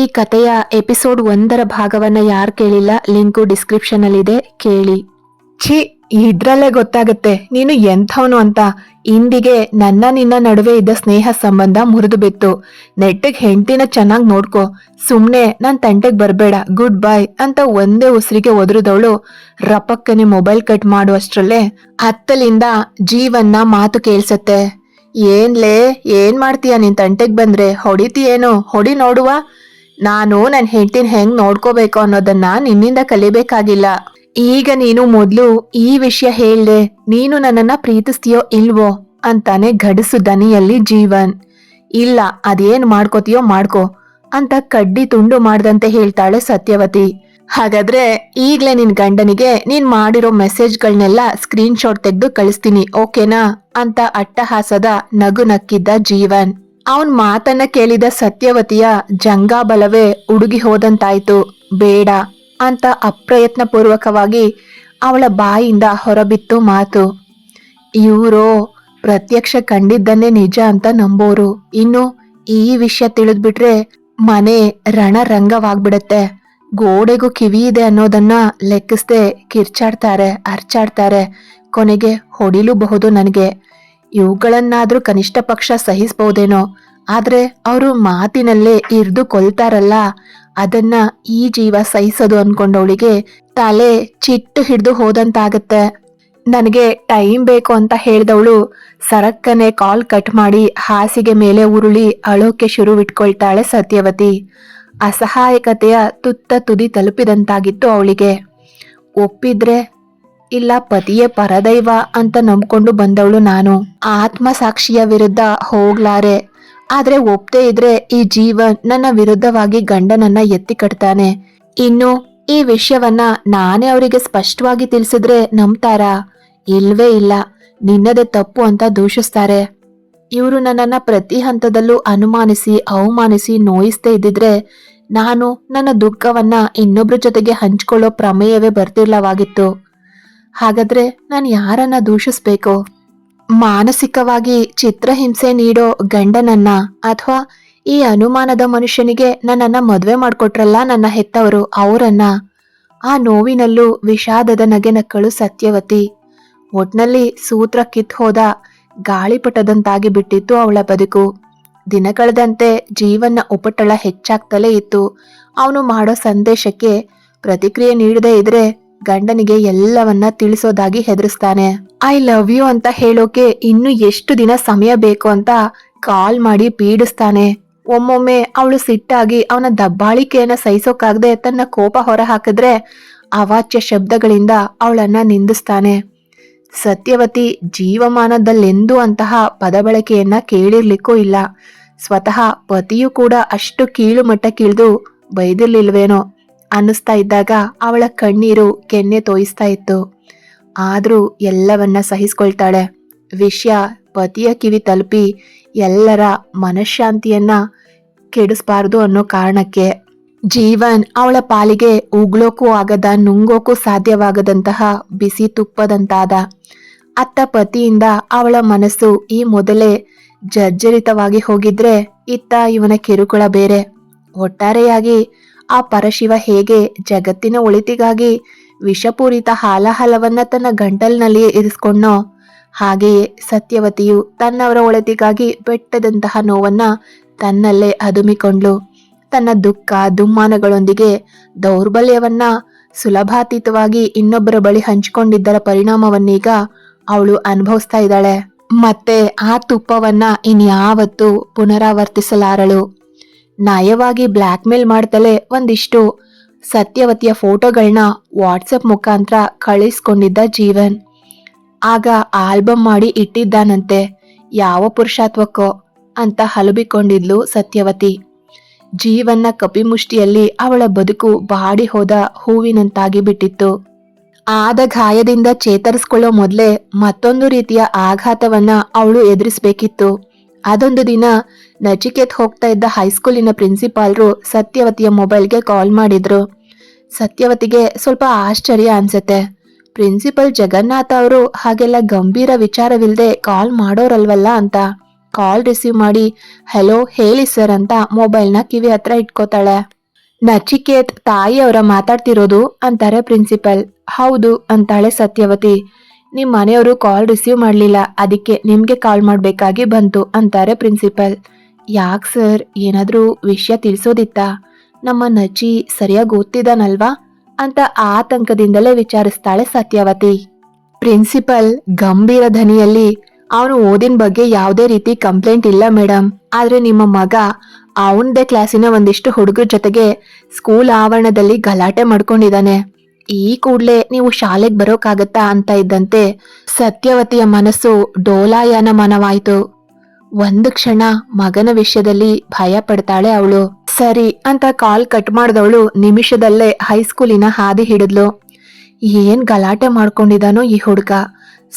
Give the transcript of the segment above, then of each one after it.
ಈ ಕಥೆಯ ಎಪಿಸೋಡ್ ಒಂದರ ಭಾಗವನ್ನ ಯಾರು ಕೇಳಿಲ್ಲ? ಲಿಂಕು ಡಿಸ್ಕ್ರಿಪ್ಷನ್ ಅಲ್ಲಿ ಇದೆ ಕೇಳಿ. ಛೀ, ಇದ್ರಲ್ಲೇ ಗೊತ್ತಾಗುತ್ತೆ. ನೀನು ಎಂಥವನು ಅಂತ. ಇಂದಿಗೆ ನನ್ನ ನಿನ್ನ ನಡುವೆ ಇದ್ದ ಸ್ನೇಹ ಸಂಬಂಧ ಮುರಿದು ಬಿತ್ತು. ನೆಟ್ಟಿಗೆ ಹೆಂಡತಿನ ಚೆನ್ನಾಗಿ ನೋಡ್ಕೋ. ಸುಮ್ನೆ ನನ್ನ ತಂಟೆಗೆ ಬರಬೇಡ, ಗುಡ್ ಬೈ ಅಂತ ಒಂದೇ ಉಸಿರಿಗೆ ಒದರಿದವಳು ರಪಕ್ಕನೆ ಮೊಬೈಲ್ ಕಟ್ ಮಾಡುವಷ್ಟರಲ್ಲೇ ಹತ್ತಲಿಂದ ಜೀವನ್ನ ಮಾತು ಕೇಳಿಸತ್ತೆ. ಏನ್ಲೇ, ಏನ್ ಮಾಡ್ತೀಯ ನಿನ್ ತಂಟೆಗೆ ಬಂದ್ರೆ? ಹೊಡಿತೀಯೇನು ಹೊಡಿ ನೋಡುವ. ನಾನು ನನ್ನ ಹೆಂಡತಿನ ಹೆಂಗ್ ನೋಡ್ಕೋಬೇಕು ಅನ್ನೋದನ್ನ ನಿನ್ನಿಂದ ಕಲಿಬೇಕಾಗಿಲ್ಲ. ಈಗ ನೀನು ಮೊದ್ಲು ಈ ವಿಷಯ ಹೇಳ್ದೆ, ನೀನು ನನ್ನನ್ನ ಪ್ರೀತಿಸ್ತೀಯೋ ಇಲ್ವೋ ಅಂತಾನೆ ಗಡಸು ದನಿಯಲ್ಲಿ ಜೀವನ್. ಇಲ್ಲ, ಅದೇನ್ ಮಾಡ್ಕೋತೀಯೋ ಮಾಡ್ಕೋ ಅಂತ ಕಡ್ಡಿ ತುಂಡು ಮಾಡ್ದಂತೆ ಹೇಳ್ತಾಳೆ ಸತ್ಯವತಿ. ಹಾಗಾದ್ರೆ ಈಗ್ಲೇ ನಿನ್ ಗಂಡನಿಗೆ ನೀನ್ ಮಾಡಿರೋ ಮೆಸೇಜ್ಗಳನ್ನೆಲ್ಲ ಸ್ಕ್ರೀನ್ಶಾಟ್ ತೆಗೆದು ಕಳಿಸ್ತೀನಿ, ಓಕೆನಾ? ಅಂತ ಅಟ್ಟಹಾಸದ ನಗು ನಕ್ಕಿದ್ದ ಜೀವನ್. ಅವನ್ ಮಾತನ್ನ ಕೇಳಿದ ಸತ್ಯವತಿಯ ಜಂಗಾಬಲವೇ ಉಡುಗಿ ಹೋದಂತಾಯ್ತು. ಬೇಡ ಅಂತ ಅಪ್ರಯತ್ನ ಪೂರ್ವಕವಾಗಿ ಅವಳ ಬಾಯಿಂದ ಹೊರಬಿತ್ತು ಮಾತು. ಇವರು, ಪ್ರತ್ಯಕ್ಷ ಕಂಡಿದ್ದನ್ನೇ ನಿಜ ಅಂತ ನಂಬೋರು. ಇನ್ನು ಈ ವಿಷಯ ತಿಳಿದ್ಬಿಟ್ರೆ ಮನೆ ರಣರಂಗವಾಗ್ಬಿಡತ್ತೆ. ಗೋಡೆಗೂ ಕಿವಿ ಇದೆ ಅನ್ನೋದನ್ನ ಲೆಕ್ಕಿಸ್ದೆ ಕಿರ್ಚಾಡ್ತಾರೆ, ಅರ್ಚಾಡ್ತಾರೆ. ಕೊನೆಗೆ ಹೊಡಿಲೂಬಹುದು ನನಗೆ. ಇವುಗಳನ್ನಾದ್ರೂ ಕನಿಷ್ಠ ಪಕ್ಷ ಸಹಿಸಬಹುದೇನೋ? ಆದ್ರೆ ಅವರು ಮಾತಿನಲ್ಲೇ ಇರ್ದು ಕೊಲ್ತಾರಲ್ಲ, ಅದನ್ನ ಈ ಜೀವ ಸಹಿಸೋದು ಅನ್ಕೊಂಡವಳಿಗೆ ತಲೆ ಚಿಟ್ಟು ಹಿಡಿದು ಹೋದಂತಾಗತ್ತೆ. ನನಗೆ ಟೈಮ್ ಬೇಕು ಅಂತ ಹೇಳ್ದವಳು ಸರಕ್ಕನೆ ಕಾಲ್ ಕಟ್ ಮಾಡಿ ಹಾಸಿಗೆ ಮೇಲೆ ಉರುಳಿ ಅಳೋಕೆ ಶುರು ಇಟ್ಕೊಳ್ತಾಳೆ ಸತ್ಯವತಿ. ಅಸಹಾಯಕತೆಯ ತುತ್ತ ತುದಿ ತಲುಪಿದಂತಾಗಿತ್ತು ಅವಳಿಗೆ. ಒಪ್ಪಿದ್ರೆ ಇಲ್ಲ ಪತಿಯೇ ಪರದೈವ ಅಂತ ನಂಬ್ಕೊಂಡು ಬಂದವಳು ನಾನು. ಆತ್ಮ ಸಾಕ್ಷಿಯ ವಿರುದ್ಧ ಹೋಗ್ಲಾರೆ. ಆದ್ರೆ ಒಪ್ದೇ ಇದ್ರೆ ಈ ಜೀವನ್ ನನ್ನ ವಿರುದ್ಧವಾಗಿ ಗಂಡನನ್ನ ಎತ್ತಿ ಕಟ್ತಾನೆ. ಇನ್ನು ಈ ವಿಷಯವನ್ನ ನಾನೇ ಅವರಿಗೆ ಸ್ಪಷ್ಟವಾಗಿ ತಿಳಿಸಿದ್ರೆ ನಂಬ್ತಾರಾ? ಇಲ್ವೇ ಇಲ್ಲ. ನಿನ್ನದೇ ತಪ್ಪು ಅಂತ ದೂಷಿಸ್ತಾರೆ. ಇವರು ನನ್ನನ್ನ ಪ್ರತಿ ಹಂತದಲ್ಲೂ ಅನುಮಾನಿಸಿ, ಅವಮಾನಿಸಿ ನೋಯಿಸ್ತೇ ಇದ್ದಿದ್ರೆ ನಾನು ನನ್ನ ದುಃಖವನ್ನ ಇನ್ನೊಬ್ರ ಜೊತೆಗೆ ಹಂಚ್ಕೊಳ್ಳೋ ಪ್ರಮೇಯವೇ ಬರ್ತಿರ್ಲವಾಗಿತ್ತು. ಹಾಗಾದ್ರೆ ನಾನು ಯಾರನ್ನ ದೂಷಿಸ್ಬೇಕು? ಮಾನಸಿಕವಾಗಿ ಚಿತ್ರಹಿಂಸೆ ನೀಡೋ ಗಂಡನನ್ನ ಅಥವಾ ಈ ಅನುಮಾನದ ಮನುಷ್ಯನಿಗೆ ನನ್ನನ್ನ ಮದುವೆ ಮಾಡ್ಕೊಟ್ರಲ್ಲ ನನ್ನ ಹೆತ್ತವರು ಅವರನ್ನ? ಆ ನೋವಿನಲ್ಲೂ ವಿಷಾದದ ನಗೆ ನಕ್ಕಳು ಸತ್ಯವತಿ. ಒಟ್ನಲ್ಲಿ ಸೂತ್ರ ಕಿತ್ ಹೋದ ಗಾಳಿಪಟದಂತಾಗಿ ಬಿಟ್ಟಿತ್ತು ಅವಳ ಬದುಕು. ದಿನ ಕಳೆದಂತೆ ಜೀವನ ಉಪಟಳ ಹೆಚ್ಚಾಗ್ತಲೇ ಇತ್ತು. ಅವನು ಮಾಡೋ ಸಂದೇಶಕ್ಕೆ ಪ್ರತಿಕ್ರಿಯೆ ನೀಡದೇ ಇದ್ರೆ ಗಂಡನಿಗೆ ಎಲ್ಲವನ್ನ ತಿಳಿಸೋದಾಗಿ ಹೆದರಿಸ್ತಾನೆ. ಐ ಲವ್ ಯು ಅಂತ ಹೇಳೋಕೆ ಇನ್ನು ಎಷ್ಟು ದಿನ ಸಮಯ ಬೇಕು ಅಂತ ಕಾಲ್ ಮಾಡಿ ಪೀಡಿಸ್ತಾನೆ. ಒಮ್ಮೊಮ್ಮೆ ಅವಳು ಸಿಟ್ಟಾಗಿ ಅವನ ದಬ್ಬಾಳಿಕೆಯನ್ನ ಸಹಿಸೋಕಾಗದೆ ತನ್ನ ಕೋಪ ಹೊರ ಹಾಕಿದ್ರೆ ಅವಾಚ್ಯ ಶಬ್ದಗಳಿಂದ ಅವಳನ್ನ ನಿಂದಿಸ್ತಾನೆ. ಸತ್ಯವತಿ, ಜೀವಮಾನದಲ್ಲೆಂದೂ ಅಂತಹ ಪದಬಳಕೆಯನ್ನ ಕೇಳಿರ್ಲಿಕ್ಕೂ ಇಲ್ಲ. ಸ್ವತಃ ಪತಿಯು ಕೂಡ ಅಷ್ಟು ಕೀಳು ಮಟ್ಟಕ್ಕಿಳಿದು ಬೈದಿರ್ಲಿಲ್ವೇನೋ. ಅನ್ನಿಸ್ತಾ ಇದ್ದಾಗ ಅವಳ ಕಣ್ಣೀರು ಕೆನ್ನೆ ತೋಯಿಸ್ತಾ ಇತ್ತು. ಆದರೂ ಎಲ್ಲವನ್ನ ಸಹಿಸ್ಕೊಳ್ತಾಳೆ. ವಿಷಯ ಪತಿಯ ಕಿವಿ ತಲುಪಿ ಎಲ್ಲರ ಮನಃಶಾಂತಿಯನ್ನ ಕೆಡಿಸ್ಬಾರ್ದು ಅನ್ನೋ ಕಾರಣಕ್ಕೆ. ಜೀವನ್ ಅವಳ ಪಾಲಿಗೆ ಉಗ್ಳೋಕೂ ಆಗದ ನುಂಗೋಕೂ ಸಾಧ್ಯವಾಗದಂತಹ ಬಿಸಿ ತುಪ್ಪದಂತಾದ. ಅತ್ತ ಪತಿಯಿಂದ ಅವಳ ಮನಸ್ಸು ಈ ಮೊದಲೇ ಜರ್ಜರಿತವಾಗಿ ಹೋಗಿದ್ರೆ ಇತ್ತ ಇವನ ಕಿರುಕುಳ ಬೇರೆ. ಒಟ್ಟಾರೆಯಾಗಿ ಆ ಪರಶಿವ ಹೇಗೆ ಜಗತ್ತಿನ ಒಳಿತಿಗಾಗಿ ವಿಷಪೂರಿತ ಹಾಲಹಲವನ್ನ ತನ್ನ ಗಂಟಲಿನಲ್ಲಿಯೇ ಇರಿಸ್ಕೊಂಡೋ ಹಾಗೆಯೇ ಸತ್ಯವತಿಯು ತನ್ನವರ ಒಳಿತಿಗಾಗಿ ಬೆಟ್ಟದಂತಹ ನೋವನ್ನ ತನ್ನಲ್ಲೇ ಅದುಮಿಕೊಂಡ್ಲು. ತನ್ನ ದುಃಖ, ದುಮ್ಮಾನಗಳೊಂದಿಗೆ ದೌರ್ಬಲ್ಯವನ್ನ ಸುಲಭಾತೀತವಾಗಿ ಇನ್ನೊಬ್ಬರ ಬಳಿ ಹಂಚಿಕೊಂಡಿದ್ದರ ಪರಿಣಾಮವನ್ನೀಗ ಅವಳು ಅನುಭವಿಸ್ತಾ ಇದ್ದಾಳೆ. ಮತ್ತೆ ಆ ತುಪ್ಪವನ್ನ ಇನ್ಯಾವತ್ತೂ ಪುನರಾವರ್ತಿಸಲಾರಳು. ನಯವಾಗಿ ಬ್ಲ್ಯಾಕ್ ಮೇಲ್ ಮಾಡ್ತಲೇ ಒಂದಿಷ್ಟು ಸತ್ಯವತಿಯ ಫೋಟೋಗಳನ್ನ ವಾಟ್ಸಪ್ ಮುಖಾಂತರ ಕಳಿಸ್ಕೊಂಡಿದ್ದ ಜೀವನ್. ಆಗ ಆಲ್ಬಮ್ ಮಾಡಿ ಇಟ್ಟಿದ್ದಾನಂತೆ, ಯಾವ ಪುರುಷಾತ್ವಕ್ಕೋ ಅಂತ ಹಲುಬಿಕೊಂಡಿದ್ಲು ಸತ್ಯವತಿ. ಜೀವನ್ನ ಕಪಿಮುಷ್ಟಿಯಲ್ಲಿ ಅವಳ ಬದುಕು ಬಾಡಿ ಹೋದ ಹೂವಿನಂತಾಗಿ ಬಿಟ್ಟಿತ್ತು. ಆದ ಗಾಯದಿಂದ ಚೇತರಿಸ್ಕೊಳ್ಳೋ ಮೊದಲೇ ಮತ್ತೊಂದು ರೀತಿಯ ಆಘಾತವನ್ನ ಅವಳು ಎದುರಿಸ್ಬೇಕಿತ್ತು. ಅದೊಂದು ದಿನ ನಚಿಕೇತ್ ಹೋಗ್ತಾ ಇದ್ದ ಹೈಸ್ಕೂಲಿನ ಪ್ರಿನ್ಸಿಪಾಲ್ರು ಸತ್ಯವತಿಯ ಮೊಬೈಲ್ಗೆ ಕಾಲ್ ಮಾಡಿದ್ರು. ಸತ್ಯವತಿಗೆ ಸ್ವಲ್ಪ ಆಶ್ಚರ್ಯ ಅನ್ಸತ್ತೆ. ಪ್ರಿನ್ಸಿಪಲ್ ಜಗನ್ನಾಥ ಅವರು ಹಾಗೆಲ್ಲ ಗಂಭೀರ ವಿಚಾರವಿಲ್ಲದೆ ಕಾಲ್ ಮಾಡೋರಲ್ವಲ್ಲ ಅಂತ. ಕಾಲ್ ರಿಸೀವ್ ಮಾಡಿ, ಹಲೋ, ಹೇಳಿ ಸರ್ ಅಂತ ಮೊಬೈಲ್ನ ಕಿವಿ ಹತ್ರ ಇಟ್ಕೋತಾಳೆ. ನಚಿಕೇತ್ ತಾಯಿಯವರ ಮಾತಾಡ್ತಿರೋದು ಅಂತಾರೆ ಪ್ರಿನ್ಸಿಪಲ್. ಹೌದು ಅಂತಾಳೆ ಸತ್ಯವತಿ. ನಿಮ್ ಮನೆಯವರು ಕಾಲ್ ರಿಸೀವ್ ಮಾಡಲಿಲ್ಲ, ಅದಕ್ಕೆ ನಿಮಗೆ ಕಾಲ್ ಮಾಡಬೇಕಾಗಿ ಬಂತು ಅಂತಾರೆ ಪ್ರಿನ್ಸಿಪಲ್ ಯಾಕ್ ಸರ್ ಏನಾದರೂ ವಿಷಯ ತಿಳಿಸೋದಿತ್ತಾ? ನಮ್ಮ ನಚಿ ಸರಿಯಾಗಿ ಓದ್ತಿದ್ದಾನಲ್ವಾ ಅಂತ ಆತಂಕದಿಂದಲೇ ವಿಚಾರಿಸ್ತಾಳೆ ಸತ್ಯವತಿ. ಪ್ರಿನ್ಸಿಪಲ್ ಗಂಭೀರ ಧ್ವನಿಯಲ್ಲಿ, ಅವನು ಓದಿನ ಬಗ್ಗೆ ಯಾವುದೇ ರೀತಿ ಕಂಪ್ಲೇಂಟ್ ಇಲ್ಲ ಮೇಡಮ್ ಆದ್ರೆ ನಿಮ್ಮ ಮಗ ಅವನದೇ ಕ್ಲಾಸಿನ ಒಂದಿಷ್ಟು ಹುಡುಗರ ಜೊತೆಗೆ ಸ್ಕೂಲ್ ಆವರಣದಲ್ಲಿ ಗಲಾಟೆ ಮಾಡ್ಕೊಂಡಿದ್ದಾನೆ ಈ ಕೂಡ್ಲೆ ನೀವು ಶಾಲೆಗೆ ಬರೋಕ್ಕಾಗತ್ತಾ ಅಂತ ಇದ್ದಂತೆ ಸತ್ಯವತಿಯ ಮನಸ್ಸು ಡೋಲಾಯನಮನವಾಯ್ತು ಒಂದು ಕ್ಷಣ ಮಗನ ವಿಷಯದಲ್ಲಿ ಭಯ ಪಡ್ತಾಳೆ ಅವಳು. ಸರಿ ಅಂತ ಕಾಲ್ ಕಟ್ ಮಾಡಿದವಳು ನಿಮಿಷದಲ್ಲೇ ಹೈಸ್ಕೂಲಿನ ಹಾದಿ ಹಿಡಿದ್ಲು. ಏನ್ ಗಲಾಟೆ ಮಾಡ್ಕೊಂಡಿದಾನೋ ಈ ಹುಡುಗ.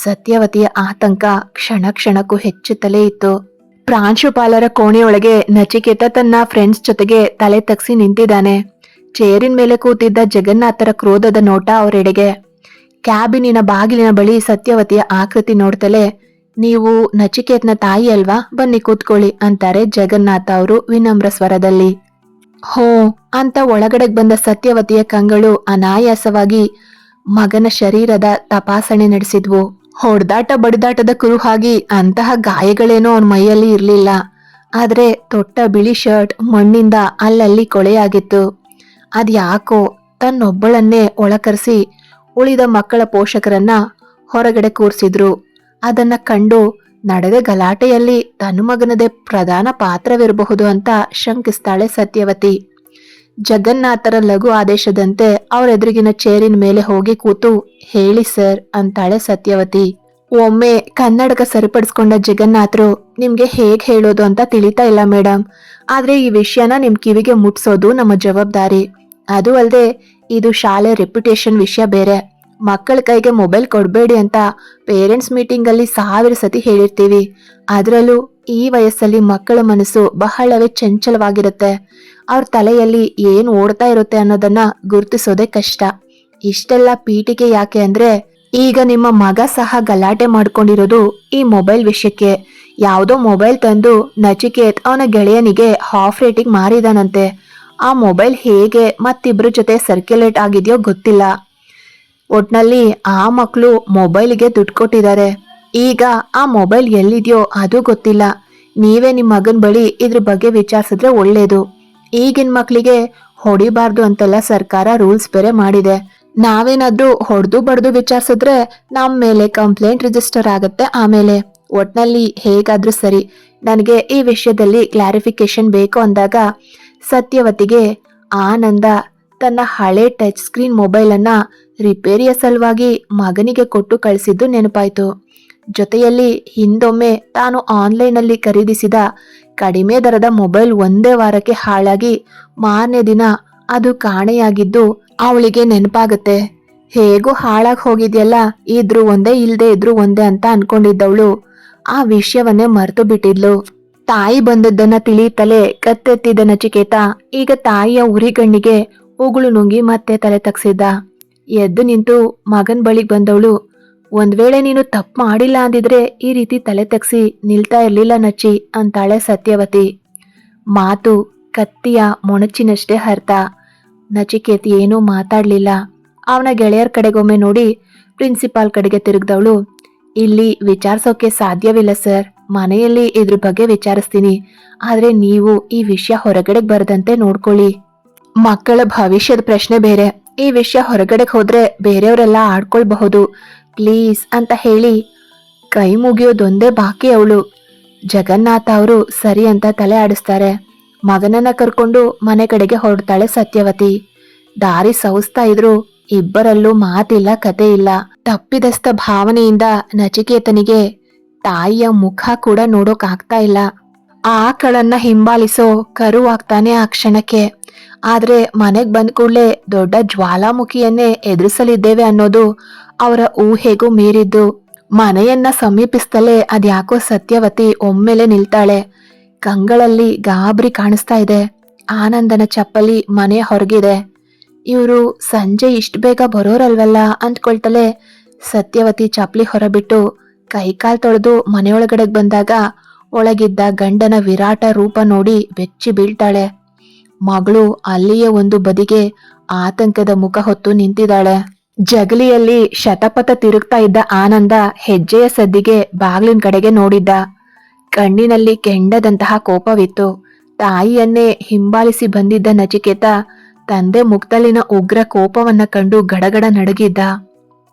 ಸತ್ಯವತಿಯ ಆತಂಕ ಕ್ಷಣ ಕ್ಷಣಕ್ಕೂ ಹೆಚ್ಚುತ್ತಲೇ ಇತ್ತು. ಪ್ರಾಂಶುಪಾಲರ ಕೋಣೆಯೊಳಗೆ ನಚಿಕೇತ ತನ್ನ ಫ್ರೆಂಡ್ಸ್ ಜೊತೆಗೆ ತಲೆ ತಗ್ಸಿ ನಿಂತಿದ್ದಾನೆ. ಚೇರಿನ ಮೇಲೆ ಕೂತಿದ್ದ ಜಗನ್ನಾಥರ ಕ್ರೋಧದ ನೋಟ ಅವರೆಡೆಗೆ. ಕ್ಯಾಬಿನಿನ ಬಾಗಿಲಿನ ಬಳಿ ಸತ್ಯವತಿಯ ಆಕೃತಿ ನೋಡ್ತಲೇ, ನೀವು ನಚಿಕೇತ್ನ ತಾಯಿ ಅಲ್ವಾ? ಬನ್ನಿ ಕೂತ್ಕೊಳ್ಳಿ ಅಂತಾರೆ ಜಗನ್ನಾಥ ಅವರು ವಿನಮ್ರ ಸ್ವರದಲ್ಲಿ. ಹೋ ಅಂತ ಒಳಗಡೆಗೆ ಬಂದ ಸತ್ಯವತಿಯ ಕಂಗಳು ಅನಾಯಾಸವಾಗಿ ಮಗನ ಶರೀರದ ತಪಾಸಣೆ ನಡೆಸಿದ್ವು. ಹೊಡೆದಾಟ ಬಡಿದಾಟದ ಕುರುಹಾಗಿ ಅಂತಹ ಗಾಯಗಳೇನೋ ಅವನ ಮೈಯಲ್ಲಿ ಇರಲಿಲ್ಲ. ಆದ್ರೆ ತೊಟ್ಟ ಬಿಳಿ ಶರ್ಟ್ ಮಣ್ಣಿಂದ ಅಲ್ಲಲ್ಲಿ ಕೊಳೆಯಾಗಿತ್ತು. ಅದ್ಯಾಕೋ ತನ್ನೊಬ್ಬಳನ್ನೇ ಒಳಕರಿಸಿ ಉಳಿದ ಮಕ್ಕಳ ಪೋಷಕರನ್ನ ಹೊರಗಡೆ ಕೂರಿಸಿದ್ರು. ಅದನ್ನ ಕಂಡು ನಡೆದ ಗಲಾಟೆಯಲ್ಲಿ ತನ್ನ ಮಗನದೇ ಪ್ರಧಾನ ಪಾತ್ರವಿರಬಹುದು ಅಂತ ಶಂಕಿಸ್ತಾಳೆ ಸತ್ಯವತಿ. ಜಗನ್ನಾಥರ ಲಘು ಆದೇಶದಂತೆ ಅವರೆದುರಿಗಿನ ಚೇರಿನ ಮೇಲೆ ಹೋಗಿ ಕೂತು, ಹೇಳಿ ಸರ್, ಅಂತಾಳೆ ಸತ್ಯವತಿ. ಒಮ್ಮೆ ಕನ್ನಡಕ ಸರಿಪಡಿಸ್ಕೊಂಡ ಜಗನ್ನಾಥರು ನಿಮ್ಗೆ ಹೇಗೆ ಹೇಳೋದು ಅಂತ ತಿಳಿತಾ ಇಲ್ಲ ಮೇಡಮ್ ಆದ್ರೆ ಈ ವಿಷಯನ ನಿಮ್ ಕಿವಿಗೆ ಮುಟ್ಸೋದು ನಮ್ಮ ಜವಾಬ್ದಾರಿ. ಅದು ಅಲ್ಲದೆ ಇದು ಶಾಲೆ ರೆಪ್ಯುಟೇಷನ್ ವಿಷಯ ಬೇರೆ. ಮಕ್ಕಳ ಕೈಗೆ ಮೊಬೈಲ್ ಕೊಡಬೇಡಿ ಅಂತ ಪೇರೆಂಟ್ಸ್ ಮೀಟಿಂಗ್ ಅಲ್ಲಿ ಸಾವಿರ ಸತಿ ಹೇಳಿರ್ತೀವಿ. ಅದರಲ್ಲೂ ಈ ವಯಸ್ಸಲ್ಲಿ ಮಕ್ಕಳ ಮನಸ್ಸು ಬಹಳವೇ ಚಂಚಲವಾಗಿರುತ್ತೆ. ಅವ್ರ ತಲೆಯಲ್ಲಿ ಏನು ಓಡ್ತಾ ಇರುತ್ತೆ ಅನ್ನೋದನ್ನ ಗುರುತಿಸೋದೇ ಕಷ್ಟ. ಇಷ್ಟೆಲ್ಲ ಪೀಠಿಕೆ ಯಾಕೆ ಅಂದ್ರೆ ಈಗ ನಿಮ್ಮ ಮಗ ಸಹ ಗಲಾಟೆ ಮಾಡ್ಕೊಂಡಿರೋದು ಈ ಮೊಬೈಲ್ ವಿಷಯಕ್ಕೆ. ಯಾವುದೋ ಮೊಬೈಲ್ ತಂದು ನಚಿಕೇತ್ ಅವನ ಗೆಳೆಯನಿಗೆ ಹಾಫ್ ರೇಟಿಂಗ್ ಮಾರಿದಾನಂತೆ. ಆ ಮೊಬೈಲ್ ಹೇಗೆ ಮತ್ತಿಬ್ರ ಜೊತೆ ಸರ್ಕ್ಯುಲೇಟ್ ಆಗಿದೆಯೋ ಗೊತ್ತಿಲ್ಲ. ಒಟ್ನಲ್ಲಿ ಆ ಮಕ್ಕಳು ಮೊಬೈಲ್ಗೆ ದುಡ್ಡು ಕೊಟ್ಟಿದ್ದಾರೆ. ಈಗ ಆ ಮೊಬೈಲ್ ಎಲ್ಲಿದೆಯೋ ಅದು ಗೊತ್ತಿಲ್ಲ. ನೀವೇ ನಿಮ್ಮ ಮಗನ ಬಳಿ ಇದ್ರ ಬಗ್ಗೆ ವಿಚಾರಿಸಿದ್ರೆ ಒಳ್ಳೇದು. ಈಗಿನ ಮಕ್ಕಳಿಗೆ ಹೊಡಿಬಾರ್ದು ಅಂತೆಲ್ಲ ಸರ್ಕಾರ ರೂಲ್ಸ್ ಬೇರೆ ಮಾಡಿದೆ. ನಾವೇನಾದ್ರೂ ಹೊಡೆದು ಬಡ್ದು ವಿಚಾರಿಸಿದ್ರೆ ನಮ್ಮ ಮೇಲೆ ಕಂಪ್ಲೇಂಟ್ ರಿಜಿಸ್ಟರ್ ಆಗುತ್ತೆ ಆಮೇಲೆ. ಒಟ್ನಲ್ಲಿ ಹೇಗಾದ್ರೂ ಸರಿ. ನನಗೆ ಈ ವಿಷಯದಲ್ಲಿ ಕ್ಲಾರಿಫಿಕೇಶನ್ ಬೇಕು ಅಂದಾಗ ಸತ್ಯವತಿಗೆ ಆನಂದ ತನ್ನ ಹಳೆ ಟಚ್ ಸ್ಕ್ರೀನ್ ಮೊಬೈಲನ್ನ ರಿಪೇರಿಯ ಸಲುವಾಗಿ ಮಗನಿಗೆ ಕೊಟ್ಟು ಕಳಿಸಿದ್ದು ನೆನಪಾಯ್ತು. ಜೊತೆಯಲ್ಲಿ ಹಿಂದೊಮ್ಮೆ ತಾನು ಆನ್ಲೈನಲ್ಲಿ ಖರೀದಿಸಿದ ಕಡಿಮೆ ದರದ ಮೊಬೈಲ್ ಒಂದೇ ವಾರಕ್ಕೆ ಹಾಳಾಗಿ ಮಾರನೇ ದಿನ ಅದು ಕಾಣೆಯಾಗಿದ್ದು ಅವಳಿಗೆ ನೆನಪಾಗತ್ತೆ. ಹೇಗೂ ಹಾಳಾಗಿ ಹೋಗಿದ್ಯಲ್ಲ, ಇದ್ರೂ ಒಂದೇ ಇಲ್ಲದೇ ಇದ್ರೂ ಒಂದೇ ಅಂತ ಅನ್ಕೊಂಡಿದ್ದವಳು. ಆ ವಿಷಯವನ್ನೇ ಮರೆತು ಬಿಟ್ಟಿದ್ಲು. ತಾಯಿ ಬಂದದ್ದನ್ನ ತಿಳಿಯುತ್ತಲೇ ಕತ್ತೆತ್ತಿದ ನಚಿಕೇತ ಈಗ ತಾಯಿಯ ಉರಿಗಣ್ಣಿಗೆ ಉಗುಳು ನುಂಗಿ ಮತ್ತೆ ತಲೆ ತಗ್ಸಿದ್ದ. ಎದ್ದು ನಿಂತು ಮಗನ್ ಬಳಿಗೆ ಬಂದವಳು, ಒಂದ್ ವೇಳೆ ನೀನು ತಪ್ಪು ಮಾಡಿಲ್ಲ ಅಂದಿದ್ರೆ ಈ ರೀತಿ ತಲೆ ತಗ್ಸಿ ನಿಲ್ತಾ ಇರ್ಲಿಲ್ಲ ನಚ್ಚಿ ಅಂತಾಳೆ ಸತ್ಯವತಿ. ಮಾತು ಕತ್ತಿಯ ಮೊಣಚಿನಷ್ಟೇ ಹರ್ತ ನಚಿಕೇತಿ ಏನೂ ಮಾತಾಡ್ಲಿಲ್ಲ. ಅವನ ಗೆಳೆಯರ ಕಡೆಗೊಮ್ಮೆ ನೋಡಿ ಪ್ರಿನ್ಸಿಪಾಲ್ ಕಡೆಗೆ ತಿರುಗ್ದವಳು, ಇಲ್ಲಿ ವಿಚಾರಿಸೋಕೆ ಸಾಧ್ಯವಿಲ್ಲ ಸರ್. ಮನೆಯಲ್ಲಿ ಇದ್ರ ಬಗ್ಗೆ ವಿಚಾರಿಸ್ತೀನಿ. ಆದ್ರೆ ನೀವು ಈ ವಿಷಯ ಹೊರಗಡೆ ಬರದಂತೆ ನೋಡ್ಕೊಳ್ಳಿ. ಮಕ್ಕಳ ಭವಿಷ್ಯದ ಪ್ರಶ್ನೆ ಬೇರೆ. ಈ ವಿಷಯ ಹೊರಗಡೆ ಹೋದ್ರೆ ಬೇರೆಯವರೆಲ್ಲ ಆಡ್ಕೊಳ್ಬಹುದು. ಪ್ಲೀಸ್ ಅಂತ ಹೇಳಿ ಕೈ ಮುಗಿಯೋದೊಂದೇ ಬಾಕಿ ಅವಳು. ಜಗನ್ನಾಥ ಅವರು ಸರಿ ಅಂತ ತಲೆ ಆಡಿಸ್ತಾರೆ. ಮಗನನ್ನ ಕರ್ಕೊಂಡು ಮನೆ ಕಡೆಗೆ ಹೊರಡ್ತಾಳೆ ಸತ್ಯವತಿ. ದಾರಿ ಸೌಸ್ತಾ ಇದ್ರು ಇಬ್ಬರಲ್ಲೂ ಮಾತಿಲ್ಲ, ಕತೆ ಇಲ್ಲ. ತಪ್ಪಿದಸ್ಥ ಭಾವನೆಯಿಂದ ನಚಿಕೇತನಿಗೆ ತಾಯಿಯ ಮುಖ ಕೂಡ ನೋಡೋಕ್ ಆಗ್ತಾ ಇಲ್ಲ. ಆಕಳನ್ನ ಹಿಂಬಾಲಿಸೋ ಕರು ಆಗ್ತಾನೆ ಆ ಕ್ಷಣಕ್ಕೆ. ಆದ್ರೆ ಮನೆಗ್ ಬಂದ ಕೂಡಲೇ ದೊಡ್ಡ ಜ್ವಾಲಾಮುಖಿಯನ್ನೇ ಎದುರಿಸಲಿದ್ದೇವೆ ಅನ್ನೋದು ಅವರ ಊಹೆಗೂ ಮೀರಿದ್ದು. ಮನೆಯನ್ನ ಸಮೀಪಿಸ್ತಲೇ ಅದ್ಯಾಕೋ ಸತ್ಯವತಿ ಒಮ್ಮೆಲೆ ನಿಲ್ತಾಳೆ. ಕಂಗಳಲ್ಲಿ ಗಾಬರಿ ಕಾಣಿಸ್ತಾ ಇದೆ. ಆನಂದನ ಚಪ್ಪಲಿ ಮನೆ ಹೊರಗಿದೆ. ಇವರು ಸಂಜೆ ಇಷ್ಟು ಬೇಗ ಬರೋರಲ್ವಲ್ಲ ಅಂದ್ಕೊಳ್ತಲೇ ಸತ್ಯವತಿ ಚಪ್ಪಲಿ ಹೊರಬಿಟ್ಟು ಕೈಕಾಲ್ ತೊಳೆದು ಮನೆಯೊಳಗಡೆ ಬಂದಾಗ ಒಳಗಿದ್ದ ಗಂಡನ ವಿರಾಟ ರೂಪ ನೋಡಿ ಬೆಚ್ಚಿ ಬೀಳ್ತಾಳೆ. ಮಗಳು ಅಲ್ಲಿಯೇ ಒಂದು ಬದಿಗೆ ಆತಂಕದ ಮುಖ ಹೊತ್ತು ನಿಂತಿದ್ದಾಳೆ. ಜಗಲಿಯಲ್ಲಿ ಶತಪಥ ತಿರುಗ್ತಾ ಇದ್ದ ಆನಂದ ಹೆಜ್ಜೆಯ ಸದ್ದಿಗೆ ಬಾಗಿಲಿನ ಕಡೆಗೆ ನೋಡಿದ್ದ. ಕಣ್ಣಿನಲ್ಲಿ ಕೆಂಡದಂತಹ ಕೋಪವಿತ್ತು. ತಾಯಿಯನ್ನೇ ಹಿಂಬಾಲಿಸಿ ಬಂದಿದ್ದ ನಚಿಕೇತ ತಂದೆ ಮುಕ್ತಲಿನ ಉಗ್ರ ಕೋಪವನ್ನ ಕಂಡು ಗಡಗಡ ನಡಗಿದ್ದ.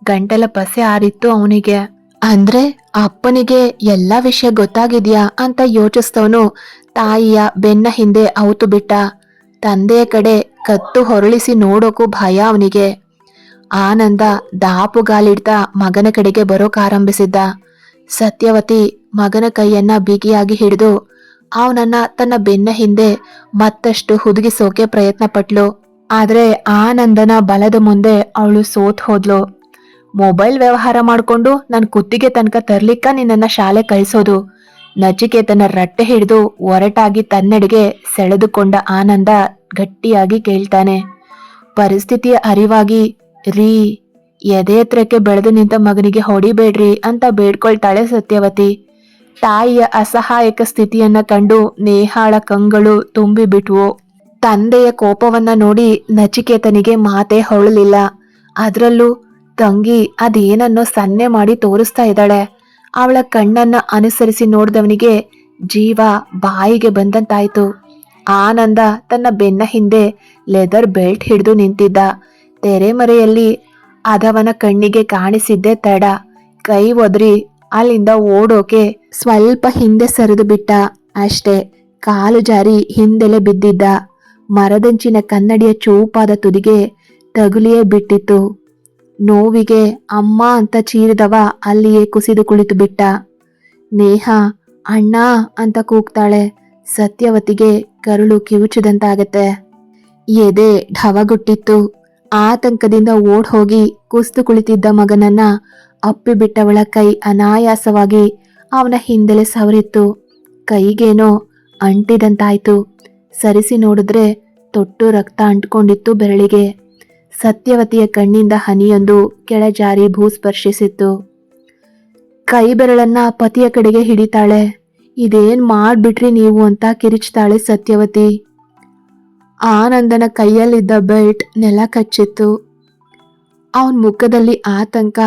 ಗಂಟಲ ಪಸೆ ಆರಿತ್ತು ಅವನಿಗೆ. ಅಂದ್ರೆ ಅಪ್ಪನಿಗೆ ಎಲ್ಲ ವಿಷಯ ಗೊತ್ತಾಗಿದ್ಯಾ ಅಂತ ಯೋಚಿಸ್ತವನು. ತಾಯಿಯ ಬೆನ್ನ ಹಿಂದೆ ಅವತು ಬಿಟ್ಟ. ತಂದೆಯ ಕಡೆ ಕತ್ತು ಹೊರಳಿಸಿ ನೋಡೋಕು ಭಯ ಅವನಿಗೆ. ಆನಂದ ದಾಪುಗಾಲಿಡ್ತಾ ಮಗನ ಕಡೆಗೆ ಬರೋಕಾರಂಭಿಸಿದ್ದ ಸತ್ಯವತಿ ಮಗನ ಕೈಯನ್ನ ಬಿಗಿಯಾಗಿ ಹಿಡಿದು, ಅವನನ್ನ ತನ್ನ ಬೆನ್ನ ಹಿಂದೆ ಮತ್ತಷ್ಟು ಹುದುಗಿಸೋಕೆ ಪ್ರಯತ್ನ ಪಟ್ಲು ಆದ್ರೆ ಆನಂದನ ಬಲದ ಮುಂದೆ ಅವಳು ಸೋತ್ ಹೋದ್ಲು ಮೊಬೈಲ್ ವ್ಯವಹಾರ ಮಾಡಿಕೊಂಡು ನನ್ನ ಕುತ್ತಿಗೆ ತನಕ ತರ್ಲಿಕ್ಕ ನಿನ್ನನ್ನು ಶಾಲೆ ಕಳಿಸೋದು. ನಚಿಕೇತನ ರಟ್ಟೆ ಹಿಡಿದು ಒರಟಾಗಿ ತನ್ನೆಡೆಗೆ ಸೆಳೆದುಕೊಂಡ ಆನಂದ ಗಟ್ಟಿಯಾಗಿ ಕೇಳ್ತಾನೆ. ಪರಿಸ್ಥಿತಿಯ ಅರಿವಾಗಿ, ರೀ ಎದೆ ಎತ್ತರಕ್ಕೆ ಬೆಳೆದು ನಿಂತ ಮಗನಿಗೆ ಹೊಡಿಬೇಡ್ರಿ ಅಂತ ಬೇಡ್ಕೊಳ್ತಾಳೆ ಸತ್ಯವತಿ. ತಾಯಿಯ ಅಸಹಾಯಕ ಸ್ಥಿತಿಯನ್ನ ಕಂಡು ನೇಹಾಳ ಕಂಗಳು ತುಂಬಿ ಬಿಟ್ವು ತಂದೆಯ ಕೋಪವನ್ನ ನೋಡಿ ನಚಿಕೇತನಿಗೆ ಮಾತೆ ಹೊಳಲಿಲ್ಲ ಅದ್ರಲ್ಲೂ ತಂಗಿ ಅದೇನನ್ನೋ ಸನ್ನೆ ಮಾಡಿ ತೋರಿಸ್ತಾ ಇದ್ದಾಳೆ. ಅವಳ ಕಣ್ಣನ್ನ ಅನುಸರಿಸಿ ನೋಡಿದವನಿಗೆ ಜೀವ ಬಾಯಿಗೆ ಬಂದಂತಾಯ್ತು. ಆನಂದ ತನ್ನ ಬೆನ್ನ ಹಿಂದೆ ಲೆದರ್ ಬೆಲ್ಟ್ ಹಿಡಿದು ನಿಂತಿದ್ದ. ತೆರೆಮರೆಯಲ್ಲಿ ಅದವನ ಕಣ್ಣಿಗೆ ಕಾಣಿಸಿದ್ದೆ ತಡ. ಕೈ ಒದರಿ ಅಲ್ಲಿಂದ ಓಡೋಕೆ ಸ್ವಲ್ಪ ಹಿಂದೆ ಸರಿದು ಬಿಟ್ಟ. ಅಷ್ಟೇ, ಕಾಲು ಜಾರಿ ಹಿಂದೆಲೆ ಬಿದ್ದಿದ್ದ. ಮರದಂಚಿನ ಕನ್ನಡಿಯ ಚೂಪಾದ ತುದಿಗೆ ತಗುಲಿಯೇ ಬಿಟ್ಟಿತ್ತು. ನೋವಿಗೆ ಅಮ್ಮ ಅಂತ ಚೀರಿದವ ಅಲ್ಲಿಯೇ ಕುಸಿದು ಕುಳಿತು ಬಿಟ್ಟ. ನೇಹ, ಅಣ್ಣ ಅಂತ ಕೂಗ್ತಾಳೆ. ಸತ್ಯವತಿಗೆ ಕರುಳು ಕಿವುಚಿದಂತಾಗತ್ತೆ. ಎದೆ ಢವಗುಟ್ಟಿತ್ತು. ಆತಂಕದಿಂದ ಓಡ್ ಹೋಗಿ ಕುಸ್ತು ಕುಳಿತಿದ್ದ ಮಗನನ್ನ ಅಪ್ಪಿಬಿಟ್ಟವಳ ಕೈ ಅನಾಯಾಸವಾಗಿ ಅವನ ಹಿಂದೆಲೆ ಸವರಿತ್ತು. ಕೈಗೇನೋ ಅಂಟಿದಂತಾಯ್ತು. ಸರಿಸಿ ನೋಡಿದ್ರೆ ತೊಟ್ಟು ರಕ್ತ ಅಂಟ್ಕೊಂಡಿತ್ತು ಬೆರಳಿಗೆ. ಸತ್ಯವತಿಯ ಕಣ್ಣಿಂದ ಹನಿಯೊಂದು ಕೆಳಜಾರಿ ಭೂಸ್ಪರ್ಶಿಸಿತ್ತು ಕೈ ಬೆರಳನ್ನ ಪತಿಯ ಕಡೆಗೆ ಹಿಡಿತಾಳೆ. ಇದೇನ್ ಮಾಡ್ಬಿಟ್ರಿ ನೀವು ಅಂತ ಕಿರಿಚ್ತಾಳೆ ಸತ್ಯವತಿ. ಆನಂದನ ಕೈಯಲ್ಲಿದ್ದ ಬೆಲ್ಟ್ ನೆಲ ಕಚ್ಚಿತ್ತು. ಅವನ ಮುಖದಲ್ಲಿ ಆತಂಕ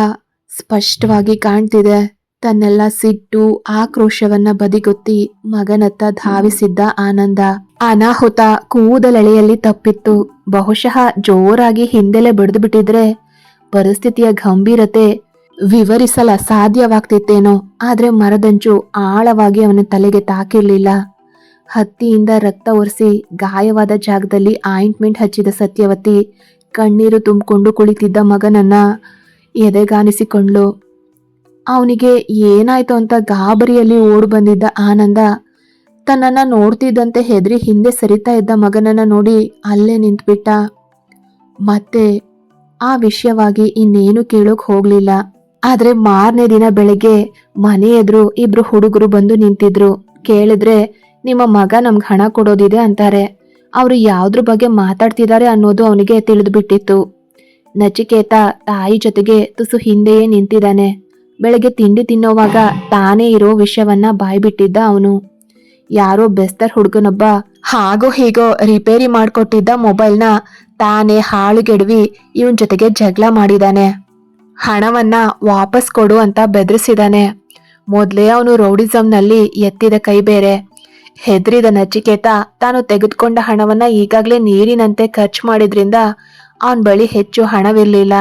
ಸ್ಪಷ್ಟವಾಗಿ ಕಾಣ್ತಿದೆ. ತನ್ನೆಲ್ಲ ಸಿಟ್ಟು ಆಕ್ರೋಶವನ್ನ ಬದಿಗೊತ್ತಿ ಮಗನತ್ತ ಧಾವಿಸಿದ್ದ ಆನಂದ. ಅನಾಹುತ ಕೂದಲೆಳೆಯಲ್ಲಿ ತಪ್ಪಿತ್ತು. ಬಹುಶಃ ಜೋರಾಗಿ ಹಿಂದೆಲೆ ಬಡಿದು ಬಿಟ್ಟಿದ್ರೆ ಪರಿಸ್ಥಿತಿಯ ಗಂಭೀರತೆ ವಿವರಿಸಲ ಸಾಧ್ಯವಾಗ್ತಿತ್ತೇನೋ. ಆದ್ರೆ ಮರದಂಚು ಆಳವಾಗಿ ಅವನ ತಲೆಗೆ ತಾಕಿರ್ಲಿಲ್ಲ. ಹತ್ತಿಯಿಂದ ರಕ್ತ ಒರೆಸಿ ಗಾಯವಾದ ಜಾಗದಲ್ಲಿ ಆಯಿಂಟ್ಮೆಂಟ್ ಹಚ್ಚಿದ ಸತ್ಯವತಿ ಕಣ್ಣೀರು ತುಂಬಿಕೊಂಡು ಕುಳಿತಿದ್ದ ಮಗನನ್ನ ಎದೆಗಾನಿಸಿಕೊಂಡ್ಲು ಅವನಿಗೆ ಏನಾಯ್ತು ಅಂತ ಗಾಬರಿಯಲ್ಲಿ ಓಡ್ ಬಂದಿದ್ದ ಆನಂದ ತನ್ನನ್ನ ನೋಡ್ತಿದ್ದಂತೆ ಹೆದರಿ ಹಿಂದೆ ಸರಿತಾ ಇದ್ದ ಮಗನನ್ನ ನೋಡಿ ಅಲ್ಲೇ ನಿಂತ್ಬಿಟ್ಟ. ಮತ್ತೆ ಆ ವಿಷಯವಾಗಿ ಇನ್ನೇನು ಕೇಳೋಕ್ ಹೋಗ್ಲಿಲ್ಲ. ಆದ್ರೆ ಮಾರನೇ ದಿನ ಬೆಳಗ್ಗೆ ಮನೆ ಎದುರು ಇಬ್ರು ಹುಡುಗರು ಬಂದು ನಿಂತಿದ್ರು. ಕೇಳಿದ್ರೆ, ನಿಮ್ಮ ಮಗ ನಮ್ಗೆ ಹಣ ಕೊಡೋದಿದೆ ಅಂತಾರೆ. ಅವರು ಯಾವ್ದ್ರ ಬಗ್ಗೆ ಮಾತಾಡ್ತಿದ್ದಾರೆ ಅನ್ನೋದು ಅವನಿಗೆ ತಿಳಿದು ಬಿಟ್ಟಿತ್ತು ನಚಿಕೇತ ತಾಯಿ ಜೊತೆಗೆ ತುಸು ಹಿಂದೆಯೇ ನಿಂತಿದ್ದಾನೆ. ಬೆಳಗ್ಗೆ ತಿಂಡಿ ತಿನ್ನೋವಾಗ ತಾನೇ ಇರೋ ವಿಷಯವನ್ನ ಬಾಯ್ಬಿಟ್ಟಿದ್ದ ಅವನು. ಯಾರೋ ಬೆಸ್ತರ್ ಹುಡುಗನೊಬ್ಬ ಹಾಗೋ ಹೀಗೋ ರಿಪೇರಿ ಮಾಡ್ಕೊಟ್ಟಿದ್ದ ಮೊಬೈಲ್ನ ತಾನೇ ಹಾಳುಗೆಡವಿ ಇವನ್ ಜೊತೆಗೆ ಜಗಳ ಮಾಡಿದಾನೆ. ಹಣವನ್ನ ವಾಪಸ್ ಕೊಡು ಅಂತ ಬೆದರಿಸಿದಾನೆ. ಮೊದಲೇ ಅವನು ರೌಡಿಸಂನಲ್ಲಿ ಎತ್ತಿದ ಕೈ ಬೇರೆ. ಹೆದ್ರಿದ ನಚಿಕೇತ ತಾನು ತೆಗೆದುಕೊಂಡ ಹಣವನ್ನ ಈಗಾಗ್ಲೇ ನೀರಿನಂತೆ ಖರ್ಚು ಮಾಡಿದ್ರಿಂದ ಅವನ್ ಬಳಿ ಹೆಚ್ಚು ಹಣವಿರ್ಲಿಲ್ಲ.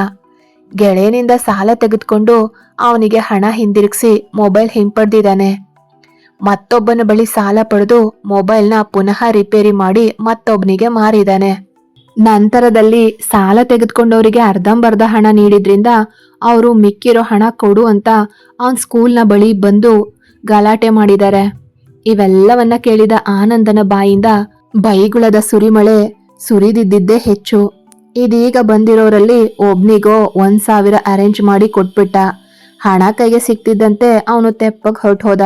ಗೆಳೆಯನಿಂದ ಸಾಲ ತೆಗೆದುಕೊಂಡು ಅವನಿಗೆ ಹಣ ಹಿಂದಿರುಗಿಸಿ ಮೊಬೈಲ್ ಹಿಂಪಡೆದಿದ್ದಾನೆ. ಮತ್ತೊಬ್ಬನ ಬಳಿ ಸಾಲ ಪಡೆದು ಮೊಬೈಲ್ನ ಪುನಃ ರಿಪೇರಿ ಮಾಡಿ ಮತ್ತೊಬ್ಬನಿಗೆ ಮಾರಿದಾನೆ ನಂತರದಲ್ಲಿ ಸಾಲ ತೆಗೆದುಕೊಂಡವರಿಗೆ ಅರ್ಧಂಬರ್ಧ ಹಣ ನೀಡಿದ್ರಿಂದ ಅವರು ಮಿಕ್ಕಿರೋ ಹಣ ಕೊಡು ಅಂತ ಅವನ್ ಸ್ಕೂಲ್ನ ಬಳಿ ಬಂದು ಗಲಾಟೆ ಮಾಡಿದ್ದಾರೆ. ಇವೆಲ್ಲವನ್ನ ಕೇಳಿದ ಆನಂದನ ಬಾಯಿಂದ ಬೈಗುಳದ ಸುರಿಮಳೆ ಸುರಿದಿದ್ದಿದ್ದೇ ಹೆಚ್ಚು. ಇದೀಗ ಬಂದಿರೋರಲ್ಲಿ ಒಬ್ನಿಗೋ ಒಂದ್ ಸಾವಿರ ಅರೇಂಜ್ ಮಾಡಿ ಕೊಟ್ಬಿಟ್ಟ. ಹಣ ಕೈಗೆ ಸಿಕ್ತಿದ್ದಂತೆ ಅವನು ತೆಪ್ಪಗ್ ಹೋದ.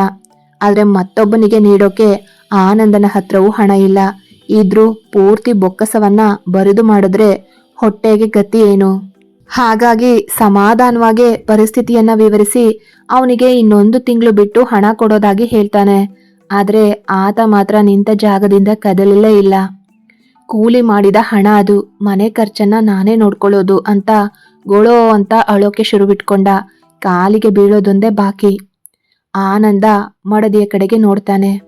ಆದ್ರೆ ಮತ್ತೊಬ್ಬನಿಗೆ ನೀಡೋಕೆ ಆನಂದನ ಹತ್ರವೂ ಹಣ ಇಲ್ಲ. ಇದ್ರೂ ಪೂರ್ತಿ ಬೊಕ್ಕಸವನ್ನ ಬರಿದು ಮಾಡಿದ್ರೆ ಹೊಟ್ಟೆಗೆ ಗತಿ ಏನು? ಹಾಗಾಗಿ ಸಮಾಧಾನವಾಗಿ ಪರಿಸ್ಥಿತಿಯನ್ನ ವಿವರಿಸಿ ಅವನಿಗೆ ಇನ್ನೊಂದು ತಿಂಗಳು ಬಿಟ್ಟು ಹಣ ಕೊಡೋದಾಗಿ ಹೇಳ್ತಾನೆ. ಆದ್ರೆ ಆತ ಮಾತ್ರ ನಿಂತ ಜಾಗದಿಂದ ಕದಲಿಲ್ಲೇ ಇಲ್ಲ. ಕೂಲಿ ಮಾಡಿದ ಹಣ ಅದು. ಮನೆ ಖರ್ಚನ್ನ ನಾನೇ ನೋಡ್ಕೊಳ್ಳೋದು ಅಂತ ಗೊಳೋ ಅಂತ ಅಳೋಕೆ ಶುರು ಬಿಟ್ಕೊಂಡ ಕಾಲಿಗೆ ಬೀಳೋದೊಂದೇ ಬಾಕಿ. ಆನಂದ ಮಡದಿಯ ಕಡೆಗೆ ನೋಡ್ತಾನೆ.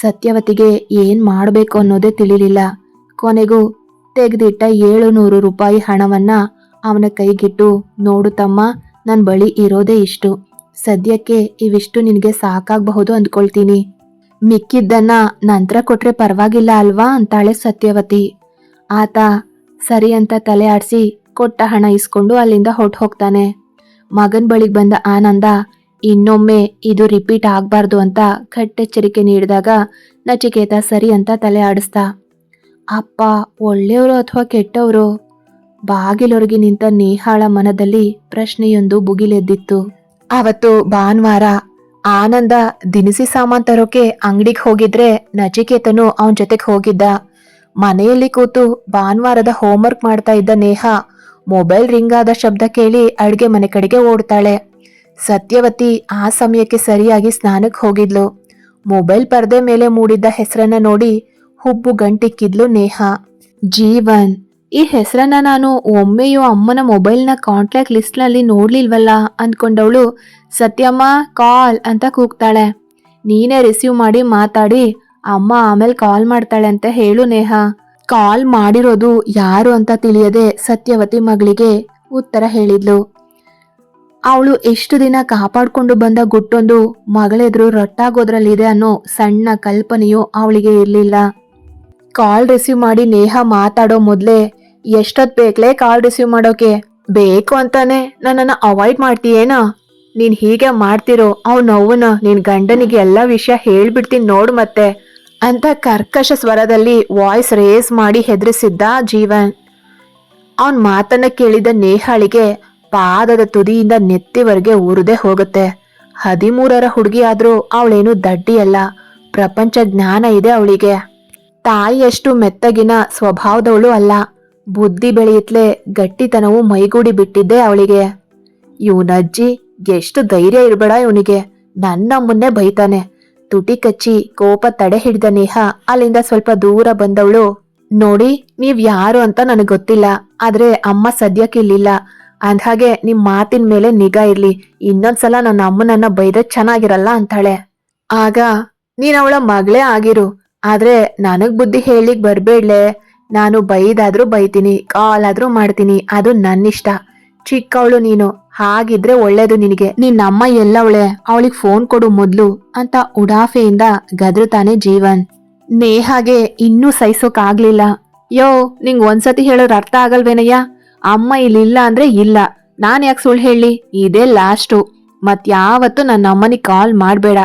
ಸತ್ಯವತಿಗೆ ಏನ್ ಮಾಡಬೇಕು ಅನ್ನೋದೇ ತಿಳಿಲಿಲ್ಲ. ಕೊನೆಗೂ ತೆಗೆದಿಟ್ಟ ಏಳು ನೂರು ರೂಪಾಯಿ ಹಣವನ್ನ ಅವನ ಕೈಗಿಟ್ಟು, ನೋಡು ತಮ್ಮ ನನ್ನ ಬಳಿ ಇರೋದೇ ಇಷ್ಟು. ಸದ್ಯಕ್ಕೆ ಇವಿಷ್ಟು ನಿನಗೆ ಸಾಕಾಗಬಹುದು ಅಂದ್ಕೊಳ್ತೀನಿ. ಮಿಕ್ಕಿದ್ದನ್ನ ನಂತರ ಕೊಟ್ರೆ ಪರವಾಗಿಲ್ಲ ಅಲ್ವಾ ಅಂತಾಳೆ ಸತ್ಯವತಿ. ಆತ ಸರಿ ಅಂತ ತಲೆ ಆಡಿಸಿ ಕೊಟ್ಟ ಹಣ ಇಸ್ಕೊಂಡು ಅಲ್ಲಿಂದ ಹೊಟ್ಟು ಹೋಗ್ತಾನೆ. ಮಗನ್ ಬಳಿಗೆ ಬಂದ ಆನಂದ, ಇನ್ನೊಮ್ಮೆ ಇದು ರಿಪೀಟ್ ಆಗಬಾರ್ದು ಅಂತ ಕಟ್ಟೆಚ್ಚರಿಕೆ ನೀಡಿದಾಗ ನಚಿಕೇತ ಸರಿ ಅಂತ ತಲೆ ಆಡಿಸ್ತಾ, ಅಪ್ಪ, ಒಳ್ಳೆಯವರು ಅಥವಾ ಕೆಟ್ಟವರು? ಬಾಗಿಲೊರಗಿ ನಿಂತ ನೇಹಾಳ ಮನದಲ್ಲಿ ಪ್ರಶ್ನೆಯೊಂದು ಬುಗಿಲೆದ್ದಿತ್ತು. ಅವತ್ತು ಭಾನುವಾರ ಆನಂದ ದಿನಸಿ ಸಾಮಾನ್ ತರೋಕೆ ಅಂಗಡಿಗೆ ಹೋಗಿದ್ರೆ ನಚಿಕೇತನು ಅವನ ಜೊತೆಗೆ ಹೋಗಿದ್ದ. ಮನೆಯಲ್ಲಿ ಕೂತು ಭಾನುವಾರದ ಹೋಮ್ವರ್ಕ್ ಮಾಡ್ತಾ ಇದ್ದ ನೇಹ ಮೊಬೈಲ್ ರಿಂಗ್ ಆದ ಶಬ್ದ ಕೇಳಿ ಅಡುಗೆ ಮನೆ ಕಡೆಗೆ ಓಡ್ತಾಳೆ. ಸತ್ಯವತಿ ಆ ಸಮಯಕ್ಕೆ ಸರಿಯಾಗಿ ಸ್ನಾನಕ್ಕೆ ಹೋಗಿದ್ಲು. ಮೊಬೈಲ್ ಪರದೆ ಮೇಲೆ ಮೂಡಿದ್ದ ಹೆಸರನ್ನ ನೋಡಿ ಹುಬ್ಬು ಗಂಟಿಕ್ಕಿದ್ಲು ನೇಹ. ಜೀವನ್, ಈ ಹೆಸರನ್ನ ನಾನು ಒಮ್ಮೆಯೂ ಅಮ್ಮನ ಮೊಬೈಲ್ನ ಕಾಂಟ್ಯಾಕ್ಟ್ ಲಿಸ್ಟ್ನಲ್ಲಿ ನೋಡ್ಲಿಲ್ವಲ್ಲ ಅಂದ್ಕೊಂಡವಳು ಸತ್ಯಮ್ಮ, ಕಾಲ್ ಅಂತ ಕೂಗ್ತಾಳೆ. ನೀನೇ ರಿಸೀವ್ ಮಾಡಿ ಮಾತಾಡಿ, ಅಮ್ಮ ಆಮೇಲೆ ಕಾಲ್ ಮಾಡ್ತಾಳೆ ಅಂತ ಹೇಳು ನೇಹ. ಕಾಲ್ ಮಾಡಿರೋದು ಯಾರು ಅಂತ ತಿಳಿಯದೆ ಸತ್ಯವತಿ ಮಗಳಿಗೆ ಉತ್ತರ ಹೇಳಿದ್ಲು. ಅವಳು ಎಷ್ಟು ದಿನ ಕಾಪಾಡ್ಕೊಂಡು ಬಂದ ಗುಟ್ಟೊಂದು ಮಗಳೆದುರು ರಟ್ಟಾಗೋದ್ರಲ್ಲಿದೆ ಅನ್ನೋ ಸಣ್ಣ ಕಲ್ಪನೆಯು ಅವಳಿಗೆ ಇರಲಿಲ್ಲ. ಕಾಲ್ ರಿಸೀವ್ ಮಾಡಿ ನೇಹ ಮಾತಾಡೋ ಮೊದಲೇ ಎಷ್ಟೊತ್ತು ಬೇಕಲೇ ಕಾಲ್ ರಿಸೀವ್ ಮಾಡೋಕೆ? ಬೇಕು ಅಂತಾನೆ ನನ್ನನ್ನು ಅವಾಯ್ಡ್ ಮಾಡ್ತೀಯೇನಾ? ನೀನ್ ಹೀಗೆ ಮಾಡ್ತಿರೋ ಅವ್ನ ನೋವನ್ನ ನಿನ್ ಗಂಡನಿಗೆ ಎಲ್ಲ ವಿಷಯ ಹೇಳ್ಬಿಡ್ತೀನಿ ನೋಡು ಮತ್ತೆ ಅಂತ ಕರ್ಕಶ ಸ್ವರದಲ್ಲಿ ವಾಯ್ಸ್ ರೇಸ್ ಮಾಡಿ ಹೆದರಿಸಿದ್ದ ಜೀವನ್. ಅವನ್ ಮಾತನ್ನ ಕೇಳಿದ ನೇಹಾಳಿಗೆ ಪಾದದ ತುದಿಯಿಂದ ನೆತ್ತಿವರೆಗೆ ಉರುದೇ ಹೋಗುತ್ತೆ. ಹದಿಮೂರರ ಹುಡುಗಿ ಆದ್ರೂ ಅವಳೇನು ದಡ್ಡಿ ಅಲ್ಲ ಪ್ರಪಂಚ ಜ್ಞಾನ ಇದೆ ಅವಳಿಗೆ. ತಾಯಿಯಷ್ಟು ಮೆತ್ತಗಿನ ಸ್ವಭಾವದವಳು ಅಲ್ಲ, ಬುದ್ಧಿ ಬೆಳೆಯುತ್ತಲೇ ಗಟ್ಟಿತನವು ಮೈಗೂಡಿ ಬಿಟ್ಟಿದ್ದೆ ಅವಳಿಗೆ. ಇವನಜ್ಜಿ ಎಷ್ಟು ಧೈರ್ಯ ಇರಬೇಡ ಇವನಿಗೆ. ನನ್ನ ಮುನ್ನೆ ಬೈತಾನೆ. ತುಟಿ ಕಚ್ಚಿ ಕೋಪ ತಡೆ ಹಿಡಿದ ನೇಹ ಅಲ್ಲಿಂದ ಸ್ವಲ್ಪ ದೂರ ಬಂದವಳು, ನೋಡಿ, ನೀವ್ ಯಾರು ಅಂತ ನನಗೆ ಗೊತ್ತಿಲ್ಲ. ಆದ್ರೆ ಅಮ್ಮ ಸದ್ಯಕ್ಕೆ ಇಲ್ಲಿಲ್ಲ. ಅಂದ್ಹಾಗೆ ನಿಮ್ ಮಾತಿನ ಮೇಲೆ ನಿಗಾ ಇರ್ಲಿ. ಇನ್ನೊಂದ್ಸಲ ನನ್ನ ಅಮ್ಮನನ್ನ ಬೈದ್ರೆ ಚೆನ್ನಾಗಿರಲ್ಲ ಅಂತಾಳೆ. ಆಗ ನೀನ್ ಅವಳ ಮಗಳೇ ಆಗಿರು. ಆದ್ರೆ ನನಗ್ ಬುದ್ಧಿ ಹೇಳಿಕ್ ಬರ್ಬೇಡ್ಲೆ. ನಾನು ಬೈದಾದ್ರೂ ಬೈತೀನಿ ಕಾಲ್ ಆದ್ರೂ ಮಾಡ್ತೀನಿ. ಅದು ನನ್ನಿಷ್ಟ. ಚಿಕ್ಕವಳು ನೀನು. ಹಾಗಿದ್ರೆ ಒಳ್ಳೇದು ನಿನಗೆ. ನಿನ್ನಮ್ಮ ಎಲ್ಲವಳೆ? ಅವಳಿಗೆ ಫೋನ್ ಕೊಡು ಮೊದ್ಲು ಅಂತ ಉಡಾಫೆಯಿಂದ ಗದ್ರತಾನೆ ಜೀವನ್. ನೇಹಾಗೆ ಇನ್ನೂ ಸಹಿಸೋಕಾಗ್ಲಿಲ್ಲ. ಯೋ, ನಿಂಗ್ ಒಂದ್ಸತಿ ಹೇಳೋರು ಅರ್ಥ ಆಗಲ್ವೇನಯ್ಯ? ಅಮ್ಮ ಇಲ್ಲಿಲ್ಲ ಅಂದ್ರೆ ಇಲ್ಲ. ನಾನು ಯಾಕೆ ಸುಳ್ಳು ಹೇಳಿ? ಇದೇ ಲಾಸ್ಟು. ಮತ್ ಯಾವತ್ತು ನನ್ನ ಅಮ್ಮನಿಗೆ ಕಾಲ್ ಮಾಡಬೇಡ.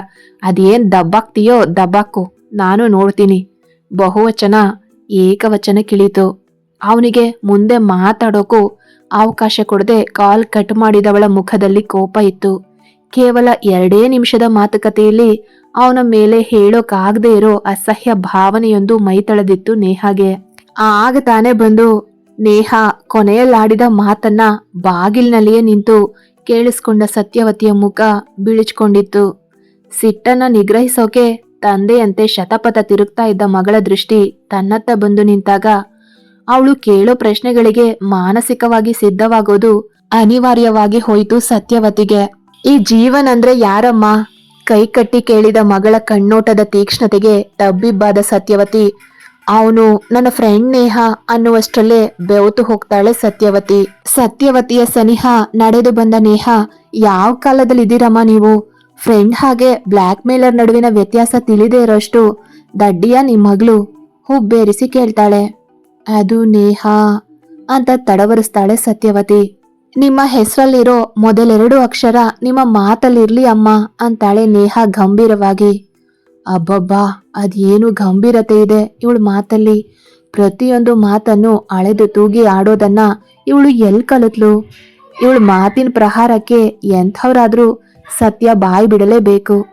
ಅದೇನ್ ದಬ್ಬಾಕ್ತೀಯೋ ದಬ್ಬಾಕು. ನಾನು ನೋಡ್ತೀನಿ. ಬಹುವಚನ ಏಕವಚನ ಕಿಳಿತು. ಅವನಿಗೆ ಮುಂದೆ ಮಾತಾಡೋಕು ಅವಕಾಶ ಕೊಡದೆ ಕಾಲ್ ಕಟ್ ಮಾಡಿದವಳ ಮುಖದಲ್ಲಿ ಕೋಪ ಇತ್ತು. ಕೇವಲ ಎರಡೇ ನಿಮಿಷದ ಮಾತುಕತೆಯಲ್ಲಿ ಅವನ ಮೇಲೆ ಹೇಳೋಕಾಗದೇ ಇರೋ ಅಸಹ್ಯ ಭಾವನೆಯೊಂದು ಮೈತಳೆದಿತ್ತು ನೇಹಾಗೆ. ಆಗ ತಾನೇ ಬಂದು, ನೇಹ, ಕೊನೆಯಲ್ಲಾಡಿದ ಮಾತನ್ನ ಬಾಗಿಲಿನಲ್ಲಿಯೇ ನಿಂತು ಕೇಳಿಸ್ಕೊಂಡ ಸತ್ಯವತಿಯ ಮುಖ ಬಿಳಿಚ್ಕೊಂಡಿತ್ತು. ಸಿಟ್ಟನ್ನ ನಿಗ್ರಹಿಸೋಕೆ ತಂದೆಯಂತೆ ಶತಪಥ ತಿರುಗ್ತಾ ಇದ್ದ ಮಗಳ ದೃಷ್ಟಿ ತನ್ನತ್ತ ಬಂದು ನಿಂತಾಗ ಅವಳು ಕೇಳೋ ಪ್ರಶ್ನೆಗಳಿಗೆ ಮಾನಸಿಕವಾಗಿ ಸಿದ್ಧವಾಗೋದು ಅನಿವಾರ್ಯವಾಗಿ ಹೋಯಿತು ಸತ್ಯವತಿಗೆ. ಈ ಜೀವನ್ ಅಂದ್ರೆ ಯಾರಮ್ಮ? ಕೈ ಕಟ್ಟಿ ಕೇಳಿದ ಮಗಳ ಕಣ್ಣೋಟದ ತೀಕ್ಷ್ಣತೆಗೆ ತಬ್ಬಿಬ್ಬಾದ ಸತ್ಯವತಿ. ಅವನು ನನ್ನ ಫ್ರೆಂಡ್ ನೇಹ ಅನ್ನುವಷ್ಟರಲ್ಲೇ ಬೆವತು ಹೋಗ್ತಾಳೆ ಸತ್ಯವತಿ. ಸತ್ಯವತಿಯ ಸನಿಹ ನಡೆದು ಬಂದ ನೇಹ, ಯಾವ ಕಾಲದಲ್ಲಿ ಇದ್ದೀರಮ್ಮ ನೀವು? ಫ್ರೆಂಡ್ ಹಾಗೆ ಬ್ಲ್ಯಾಕ್ ಮೇಲರ್ ನಡುವಿನ ವ್ಯತ್ಯಾಸ ತಿಳಿದೇ ಇರೋಷ್ಟು ದಡ್ಡಿಯ ನಿಮ್ಮ ಮಗಳು ಹುಬ್ಬೇರಿಸಿ ಕೇಳ್ತಾಳೆ. ಅದು ನೇಹ ಅಂತ ತಡವರಿಸ್ತಾಳೆ ಸತ್ಯವತಿ. ನಿಮ್ಮ ಹೆಸರಲ್ಲಿರೋ ಮೊದಲೆರಡು ಅಕ್ಷರ ನಿಮ್ಮ ಮಾತಲ್ಲಿರ್ಲಿ ಅಮ್ಮ ಅಂತಾಳೆ ನೇಹ ಗಂಭೀರವಾಗಿ. ಅಬ್ಬಬ್ಬಾ, ಅದೇನು ಗಂಭೀರತೆ ಇದೆ ಇವಳ ಮಾತಲ್ಲಿ. ಪ್ರತಿಯೊಂದು ಮಾತನ್ನು ಅಳೆದು ತೂಗಿ ಆಡೋದನ್ನ ಇವಳು ಎಲ್ ಕಲಿತ್ಲು? ಇವಳು ಮಾತಿನ ಪ್ರಹಾರಕ್ಕೆ ಎಂಥವ್ರಾದ್ರೂ ಸತ್ಯ ಬಾಯಿ ಬಿಡಲೇಬೇಕು.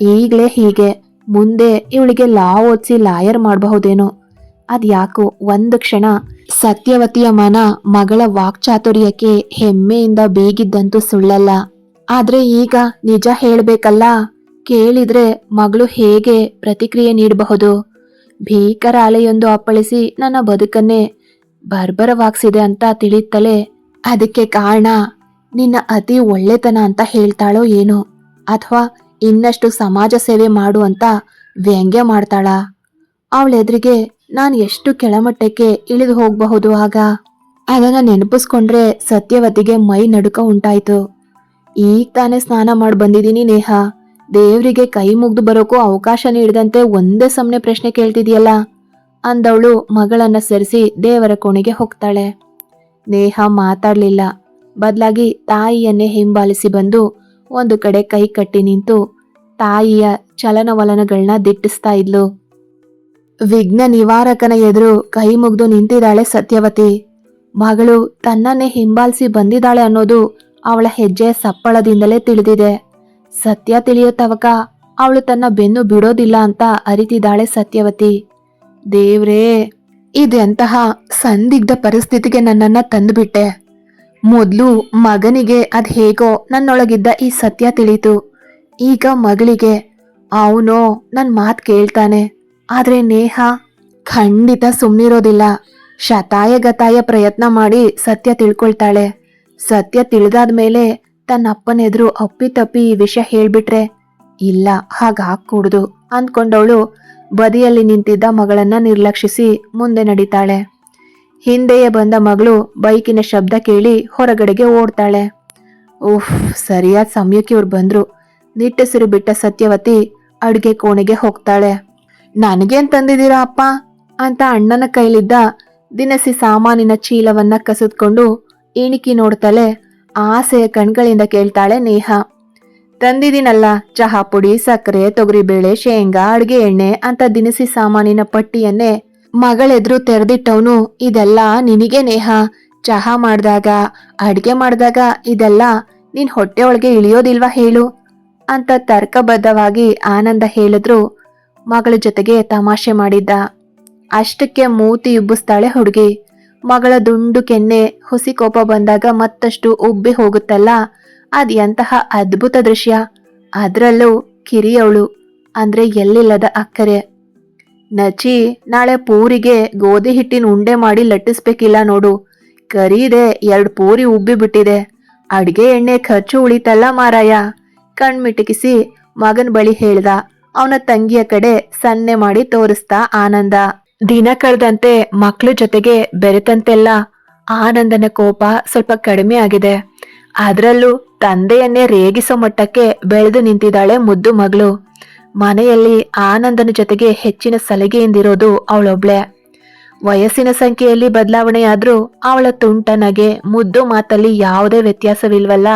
ಈಗಲೇ ಹೀಗೆ, ಮುಂದೆ ಇವಳಿಗೆ ಲಾ ಓದಿಸಿ ಲಾಯರ್ ಮಾಡಬಹುದೇನೋ. ಅದ್ಯಾಕೋ ಒಂದು ಕ್ಷಣ ಸತ್ಯವತಿಯ ಮನ ಮಗಳ ವಾಕ್ಚಾತುರ್ಯಕ್ಕೆ ಹೆಮ್ಮೆಯಿಂದ ಬೀಗಿದ್ದಂತೂ ಸುಳ್ಳಲ್ಲ. ಆದ್ರೆ ಈಗ ನಿಜ ಹೇಳಬೇಕಲ್ಲ? ಕೇಳಿದ್ರೆ ಮಗಳು ಹೇಗೆ ಪ್ರತಿಕ್ರಿಯೆ ನೀಡಬಹುದು? ಭೀಕರ ಅಲೆಯೊಂದು ಅಪ್ಪಳಿಸಿ ನನ್ನ ಬದುಕನ್ನೇ ಬರ್ಬರವಾಗ್ಸಿದೆ ಅಂತ ತಿಳಿಯುತ್ತಲೇ ಅದಕ್ಕೆ ಕಾರಣ ನಿನ್ನ ಅತಿ ಒಳ್ಳೆತನ ಅಂತ ಹೇಳ್ತಾಳೋ ಏನೋ? ಅಥವಾ ಇನ್ನಷ್ಟು ಸಮಾಜ ಸೇವೆ ಮಾಡು ಅಂತ ವ್ಯಂಗ್ಯ ಮಾಡ್ತಾಳ? ಅವಳೆದ್ರಿಗೆ ನಾನು ಎಷ್ಟು ಕೆಳಮಟ್ಟಕ್ಕೆ ಇಳಿದು ಹೋಗಬಹುದು ಆಗ? ಅದನ್ನು ನೆನಪಿಸ್ಕೊಂಡ್ರೆ ಸತ್ಯವತಿಗೆ ಮೈ ನಡುಕ ಉಂಟಾಯಿತು. ಈಗ ತಾನೇ ಸ್ನಾನ ಮಾಡಿ ಬಂದಿದ್ದೀನಿ ನೇಹ. ದೇವರಿಗೆ ಕೈ ಮುಗ್ದು ಬರೋಕ್ಕೂ ಅವಕಾಶ ನೀಡಿದಂತೆ ಒಂದೇ ಸಮನೆ ಪ್ರಶ್ನೆ ಕೇಳ್ತಿದೆಯಲ್ಲ? ಅಂದವಳು ಮಗಳನ್ನ ಸರಿಸಿ ದೇವರ ಕೋಣೆಗೆ ಹೋಗ್ತಾಳೆ. ನೇಹ ಮಾತಾಡಲಿಲ್ಲ. ಬದಲಾಗಿ ತಾಯಿಯನ್ನೇ ಹಿಂಬಾಲಿಸಿ ಬಂದು ಒಂದು ಕಡೆ ಕೈ ಕಟ್ಟಿ ನಿಂತು ತಾಯಿಯ ಚಲನವಲನಗಳನ್ನ ದಿಟ್ಟಿಸ್ತಾ ಇದ್ಲು. ವಿಘ್ನ ನಿವಾರಕನ ಎದುರು ಕೈ ಮುಗ್ದು ನಿಂತಿದ್ದಾಳೆ ಸತ್ಯವತಿ. ಮಗಳು ತನ್ನನ್ನೇ ಹಿಂಬಾಲಿಸಿ ಬಂದಿದ್ದಾಳೆ ಅನ್ನೋದು ಅವಳ ಹೆಜ್ಜೆ ಸಪ್ಪಳದಿಂದಲೇ ತಿಳಿದಿದೆ. ಸತ್ಯ ತಿಳಿಯೋ ತವಕ ಅವಳು ತನ್ನ ಬೆನ್ನು ಬಿಡೋದಿಲ್ಲ ಅಂತ ಅರಿತಿದ್ದಾಳೆ ಸತ್ಯವತಿ. ದೇವ್ರೇ, ಇದೆಂತಹ ಸಂದಿಗ್ಧ ಪರಿಸ್ಥಿತಿಗೆ ನನ್ನನ್ನ ತಂದುಬಿಟ್ಟೆ. ಮೊದಲು ಮಗನಿಗೆ ಅದು ಹೇಗೋ ನನ್ನೊಳಗಿದ್ದ ಈ ಸತ್ಯ ತಿಳಿತು. ಈಗ ಮಗಳಿಗೆ, ಅವನೋ ನನ್ನ ಮಾತು ಕೇಳ್ತಾನೆ. ಆದ್ರೆ ನೇಹ ಖಂಡಿತ ಸುಮ್ಮನಿರೋದಿಲ್ಲ ಶತಾಯ ಗತಾಯ ಪ್ರಯತ್ನ ಮಾಡಿ ಸತ್ಯ ತಿಳ್ಕೊಳ್ತಾಳೆ. ಸತ್ಯ ತಿಳಿದಾದ ಮೇಲೆ ತನ್ನ ಅಪ್ಪಿ ಅಪ್ಪಿತಪ್ಪಿ ಈ ವಿಷಯ ಹೇಳ್ಬಿಟ್ರೆ ಇಲ್ಲ ಹಾಗಾಗ್ಕೂಡ್ದು ಅಂದ್ಕೊಂಡವಳು ಬದಿಯಲ್ಲಿ ನಿಂತಿದ್ದ ಮಗಳನ್ನ ನಿರ್ಲಕ್ಷಿಸಿ ಮುಂದೆ ನಡೀತಾಳೆ. ಹಿಂದೆಯೇ ಬಂದ ಮಗಳು ಬೈಕಿನ ಶಬ್ದ ಕೇಳಿ ಹೊರಗಡೆಗೆ ಓಡ್ತಾಳೆ. ಉಫ್, ಸರಿಯಾದ ಸಮಯಕ್ಕೆ ಇವ್ರು ಬಂದ್ರು. ನಿಟ್ಟುಸಿರು ಬಿಟ್ಟ ಸತ್ಯವತಿ ಅಡುಗೆ ಕೋಣೆಗೆ ಹೋಗ್ತಾಳೆ. ನನಗೇನ್ ತಂದಿದ್ದೀರಾ ಅಪ್ಪ? ಅಂತ ಅಣ್ಣನ ಕೈಲಿದ್ದ ದಿನಸಿ ಸಾಮಾನಿನ ಚೀಲವನ್ನ ಕಸಿದ್ಕೊಂಡು ಇಣಿಕಿ ನೋಡ್ತಾಳೆ ಆಸೆಯ ಕಣ್ಗಳಿಂದ ಕೇಳ್ತಾಳೆ ನೇಹ. ತಂದಿದ್ದೀನಲ್ಲ, ಚಹಾ ಪುಡಿ, ಸಕ್ಕರೆ, ತೊಗರಿಬೇಳೆ, ಶೇಂಗಾ, ಅಡುಗೆ ಎಣ್ಣೆ ಅಂತ ದಿನಸಿ ಸಾಮಾನಿನ ಪಟ್ಟಿಯನ್ನೇ ಮಗಳೆದ್ರು ತೆರೆದಿಟ್ಟವನು ಇದೆಲ್ಲ ನಿನಗೆ ನೇಹ. ಚಹಾ ಮಾಡಿದಾಗ, ಅಡುಗೆ ಮಾಡಿದಾಗ ಇದೆಲ್ಲ ನಿನ್ ಹೊಟ್ಟೆ ಒಳಗೆ ಇಳಿಯೋದಿಲ್ವಾ ಹೇಳು? ಅಂತ ತರ್ಕಬದ್ಧವಾಗಿ ಆನಂದ ಹೇಳಿದ್ರು ಮಗಳ ಜೊತೆಗೆ ತಮಾಷೆ ಮಾಡಿದ್ದ. ಅಷ್ಟಕ್ಕೆ ಮೂತಿ ಉಬ್ಬಿಸ್ತಾಳೆ ಹುಡುಗಿ. ಮಗಳ ದುಂಡು ಕೆನ್ನೆ, ಹುಸಿ ಕೋಪ ಬಂದಾಗ ಮತ್ತಷ್ಟು ಉಬ್ಬಿ ಹೋಗುತ್ತಲ್ಲ? ಅದ್ ಎಂತಹ ಅದ್ಭುತ ದೃಶ್ಯ. ಅದ್ರಲ್ಲೂ ಕಿರಿಯವಳು, ಅಂದ್ರೆ ಎಲ್ಲಿಲ್ಲದ ಅಕ್ಕರೆ. ನಚಿ, ನಾಳೆ ಪೂರಿಗೆ ಗೋಧಿ ಹಿಟ್ಟಿನ ಉಂಡೆ ಮಾಡಿ ಲಟ್ಟಿಸ್ಬೇಕಿಲ್ಲ ನೋಡು. ಕರೀದೆ, ಎರಡು ಪೂರಿ ಉಬ್ಬಿ ಬಿಟ್ಟಿದೆ. ಅಡ್ಗೆ ಎಣ್ಣೆ ಖರ್ಚು ಉಳಿತಲ್ಲ ಮಾರಾಯ. ಕಣ್ಮಿಟಕಿಸಿ ಮಗನ ಬಳಿ ಹೇಳ್ದ. ಅವನ ತಂಗಿಯ ಕಡೆ ಸನ್ನೆ ಮಾಡಿ ತೋರಿಸ್ತಾ ಆನಂದ. ದಿನ ಕಳೆದಂತೆ ಮಕ್ಳ ಜೊತೆಗೆ ಬೆರೆತಂತೆಲ್ಲ ಆನಂದನ ಕೋಪ ಸ್ವಲ್ಪ ಕಡಿಮೆ ಆಗಿದೆ. ಅದರಲ್ಲೂ ತಂದೆಯನ್ನೇ ರೇಗಿಸೋ ಮಟ್ಟಕ್ಕೆ ಬೆಳೆದು ನಿಂತಿದ್ದಾಳೆ ಮುದ್ದು ಮಗಳು. ಮನೆಯಲ್ಲಿ ಆನಂದನ ಜೊತೆಗೆ ಹೆಚ್ಚಿನ ಸಲಿಗೆಯಿಂದಿರೋದು ಅವಳೊಬ್ಳೆ. ವಯಸ್ಸಿನ ಸಂಖ್ಯೆಯಲ್ಲಿ ಬದಲಾವಣೆಯಾದರೂ ಅವಳ ತುಂಟನಗೆ ಮುದ್ದು ಮಾತಲ್ಲಿ ಯಾವುದೇ ವ್ಯತ್ಯಾಸವಿಲ್ವಲ್ಲ.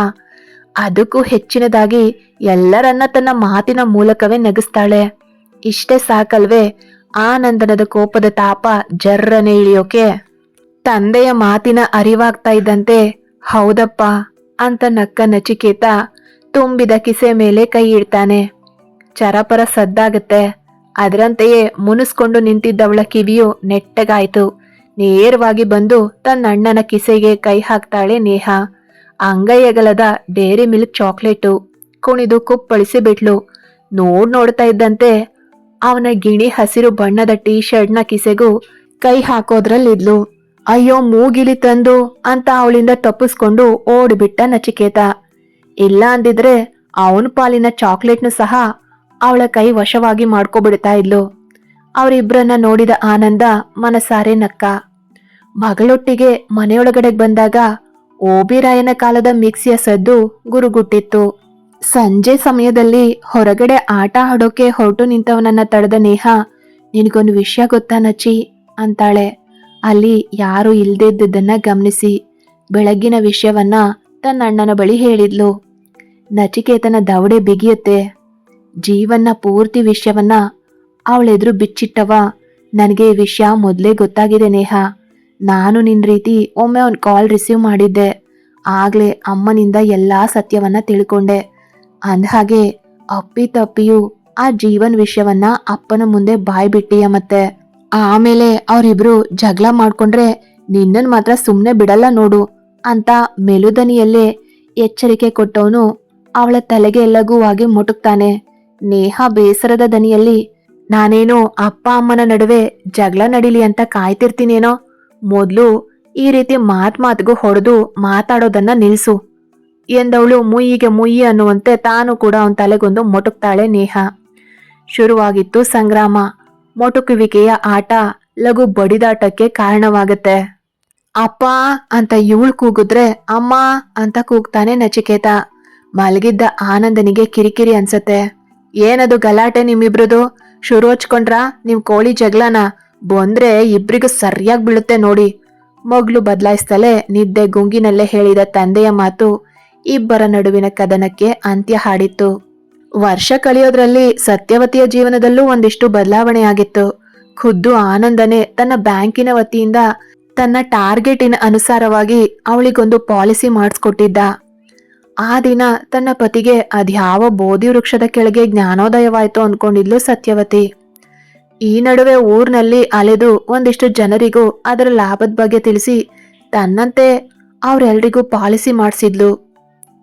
ಅದಕ್ಕೂ ಹೆಚ್ಚಿನದಾಗಿ ಎಲ್ಲರನ್ನ ತನ್ನ ಮಾತಿನ ಮೂಲಕವೇ ನಗಿಸ್ತಾಳೆ. ಇಷ್ಟೇ ಸಾಕಲ್ವೇ ಆನಂದನದ ಕೋಪದ ತಾಪ ಜರ್ರನೆ ಇಳಿಯೋಕೆ. ತಂದೆಯ ಮಾತಿನ ಅರಿವಾಗ್ತಾ ಇದ್ದಂತೆ, ಹೌದಪ್ಪ ಅಂತ ನಕ್ಕ ನಚಿಕೇತ ತುಂಬಿದ ಕಿಸೆ ಮೇಲೆ ಕೈ ಇಡ್ತಾನೆ. ಚರಪರ ಸದ್ದಾಗತ್ತೆ, ಅದರಂತೆಯೇ ಮುನಿಸ್ಕೊಂಡು ನಿಂತಿದ್ದವಳ ಕಿವಿಯು ನೆಟ್ಟಗಾಯ್ತು. ನೇರವಾಗಿ ಬಂದು ತನ್ನ ಅಣ್ಣನ ಕಿಸೆಗೆ ಕೈ ಹಾಕ್ತಾಳೆ ನೇಹ. ಅಂಗೈಯಗಲದ ಡೇರಿ ಮಿಲ್ಕ್ ಚಾಕ್ಲೇಟು ಕುಣಿದು ಕುಪ್ಪಳಿಸಿ ಬಿಟ್ಲು. ನೋಡ್ ನೋಡ್ತಾ ಇದ್ದಂತೆ ಅವನ ಗಿಣಿ ಹಸಿರು ಬಣ್ಣದ ಟೀ ಶರ್ಟ್ನ ಕಿಸೆಗೂ ಕೈ ಹಾಕೋದ್ರಲ್ಲಿದ್ಲು. ಅಯ್ಯೋ, ಮೂಗಿಲಿ ತಂದು ಅಂತ ಅವಳಿಂದ ತಪ್ಪಿಸ್ಕೊಂಡು ಓಡಿಬಿಟ್ಟ ನಚಿಕೇತ. ಇಲ್ಲ ಅಂದಿದ್ರೆ ಅವನ ಪಾಲಿನ ಚಾಕ್ಲೇಟ್ನು ಸಹ ಅವಳ ಕೈ ವಶವಾಗಿ ಮಾಡ್ಕೊಬಿಡ್ತಾ ಇದ್ಲು. ಅವರಿಬ್ಬರನ್ನ ನೋಡಿದ ಆನಂದ ಮನಸಾರೆ ನಕ್ಕ. ಮಗಳೊಟ್ಟಿಗೆ ಮನೆಯೊಳಗಡೆ ಬಂದಾಗ ಓಬಿರಾಯನ ಕಾಲದ ಮಿಕ್ಸಿಯ ಸದ್ದು ಗುರುಗುಟ್ಟಿತ್ತು. ಸಂಜೆ ಸಮಯದಲ್ಲಿ ಹೊರಗಡೆ ಆಟ ಆಡೋಕೆ ಹೊರಟು ನಿಂತವನನ್ನ ತಡೆದ ನೇಹ, ನಿನಗೊಂದು ವಿಷಯ ಗೊತ್ತಾ ನಚಿ ಅಂತಾಳೆ. ಅಲ್ಲಿ ಯಾರು ಇಲ್ದಿದ್ದನ್ನ ಗಮನಿಸಿ ಬೆಳಗ್ಗಿನ ವಿಷಯವನ್ನ ತನ್ನ ಅಣ್ಣನ ಬಳಿ ಹೇಳಿದ್ಲು. ನಚಿಕೇತನ ದವಡೆ ಬಿಗಿಯುತ್ತೆ. ಜೀವನ ಪೂರ್ತಿ ವಿಷಯವನ್ನ ಅವಳೆದುರು ಬಿಚ್ಚಿಟ್ಟವ. ನನಗೆ ಈ ವಿಷಯ ಮೊದಲೇ ಗೊತ್ತಾಗಿದೆ ನೇಹ. ನಾನು ನಿನ್ನ ರೀತಿ ಒಮ್ಮೆ ಒಂದು ಕಾಲ್ ರಿಸೀವ್ ಮಾಡಿದ್ದೆ. ಆಗ್ಲೇ ಅಮ್ಮನಿಂದ ಎಲ್ಲಾ ಸತ್ಯವನ್ನ ತಿಳ್ಕೊಂಡೆ. ಅಂದ್ಹಾಗೆ ಅಪ್ಪಿ ತಪ್ಪಿಯು ಆ ಜೀವನ್ ವಿಷಯವನ್ನ ಅಪ್ಪನ ಮುಂದೆ ಬಾಯ್ ಬಿಟ್ಟಿಯ ಮತ್ತೆ. ಆಮೇಲೆ ಅವರಿಬ್ರು ಜಗಳ ಮಾಡ್ಕೊಂಡ್ರೆ ನಿನ್ನನ್ ಮಾತ್ರ ಸುಮ್ಮನೆ ಬಿಡಲ್ಲ ನೋಡು ಅಂತ ಮೆಲುದನಿಯಲ್ಲೇ ಎಚ್ಚರಿಕೆ ಕೊಟ್ಟವನು ಅವಳ ತಲೆಗೆ ಲಘುವಾಗಿ ಮುಟುಕ್ತಾನೆ. ನೇಹ ಬೇಸರದ ದನಿಯಲ್ಲಿ, ನಾನೇನು ಅಪ್ಪ ಅಮ್ಮನ ನಡುವೆ ಜಗಳ ನಡೀಲಿ ಅಂತ ಕಾಯ್ತಿರ್ತೀನೇನೋ? ಮೊದ್ಲು ಈ ರೀತಿ ಮಾತ್ ಮಾತಿಗೂ ಹೊಡೆದು ಮಾತಾಡೋದನ್ನ ನಿಲ್ಲಿಸು ಎಂದವಳು ಮುಯ್ಯಿಗೆ ಮುಯ್ಯಿ ಅನ್ನುವಂತೆ ತಾನು ಕೂಡ ಅವನ ತಲೆಗೊಂದು ಮೊಟುಕ್ತಾಳೆ ನೇಹ. ಶುರುವಾಗಿತ್ತು ಸಂಗ್ರಾಮ. ಮೊಟುಕುವಿಕೆಯ ಆಟ ಲಘು ಬಡಿದಾಟಕ್ಕೆ ಕಾರಣವಾಗತ್ತೆ. ಅಪ್ಪ ಅಂತ ಇವಳು ಕೂಗಿದ್ರೆ ಅಮ್ಮ ಅಂತ ಕೂಗ್ತಾನೆ ನಚಿಕೇತ. ಮಲಗಿದ್ದ ಆನಂದನಿಗೆ ಕಿರಿಕಿರಿ ಅನ್ಸತ್ತೆ. ಏನದು ಗಲಾಟೆ ನಿಮ್ಮಿಬ್ರದು? ಶುರು ಹಚ್ಕೊಂಡ್ರ? ನಿಮ್ ಕೋಳಿ ಜಗ್ಲನ ಬಂದ್ರೆ ಇಬ್ಬರಿಗೂ ಸರಿಯಾಗಿ ಬೀಳುತ್ತೆ ನೋಡಿ. ಮಗ್ಳು ಬದಲಾಯಿಸ್ತಲೇ ನಿದ್ದೆ ಗುಂಗಿನಲ್ಲೇ ಹೇಳಿದ ತಂದೆಯ ಮಾತು ಇಬ್ಬರ ನಡುವಿನ ಕದನಕ್ಕೆ ಅಂತ್ಯ ಹಾಡಿತ್ತು. ವರ್ಷ ಕಳೆಯೋದ್ರಲ್ಲಿ ಸತ್ಯವತಿಯ ಜೀವನದಲ್ಲೂ ಒಂದಿಷ್ಟು ಬದಲಾವಣೆ ಆಗಿತ್ತು. ಖುದ್ದು ಆನಂದನೇ ತನ್ನ ಬ್ಯಾಂಕಿನ ವತಿಯಿಂದ ತನ್ನ ಟಾರ್ಗೆಟಿನ ಅನುಸಾರವಾಗಿ ಅವಳಿಗೊಂದು ಪಾಲಿಸಿ ಮಾಡಿಸ್ಕೊಟ್ಟಿದ್ದ. ಆ ದಿನ ತನ್ನ ಪತಿಗೆ ಅದ್ಯಾವ ಬೋಧಿ ವೃಕ್ಷದ ಕೆಳಗೆ ಜ್ಞಾನೋದಯವಾಯ್ತು ಅನ್ಕೊಂಡಿದ್ಲು ಸತ್ಯವತಿ. ಈ ನಡುವೆ ಊರ್ನಲ್ಲಿ ಅಲೆದು ಒಂದಿಷ್ಟು ಜನರಿಗೂ ಅದರ ಲಾಭದ ಬಗ್ಗೆ ತಿಳಿಸಿ ತನ್ನಂತೆ ಅವರೆಲ್ರಿಗೂ ಪಾಲಿಸಿ ಮಾಡಿಸಿದ್ಲು.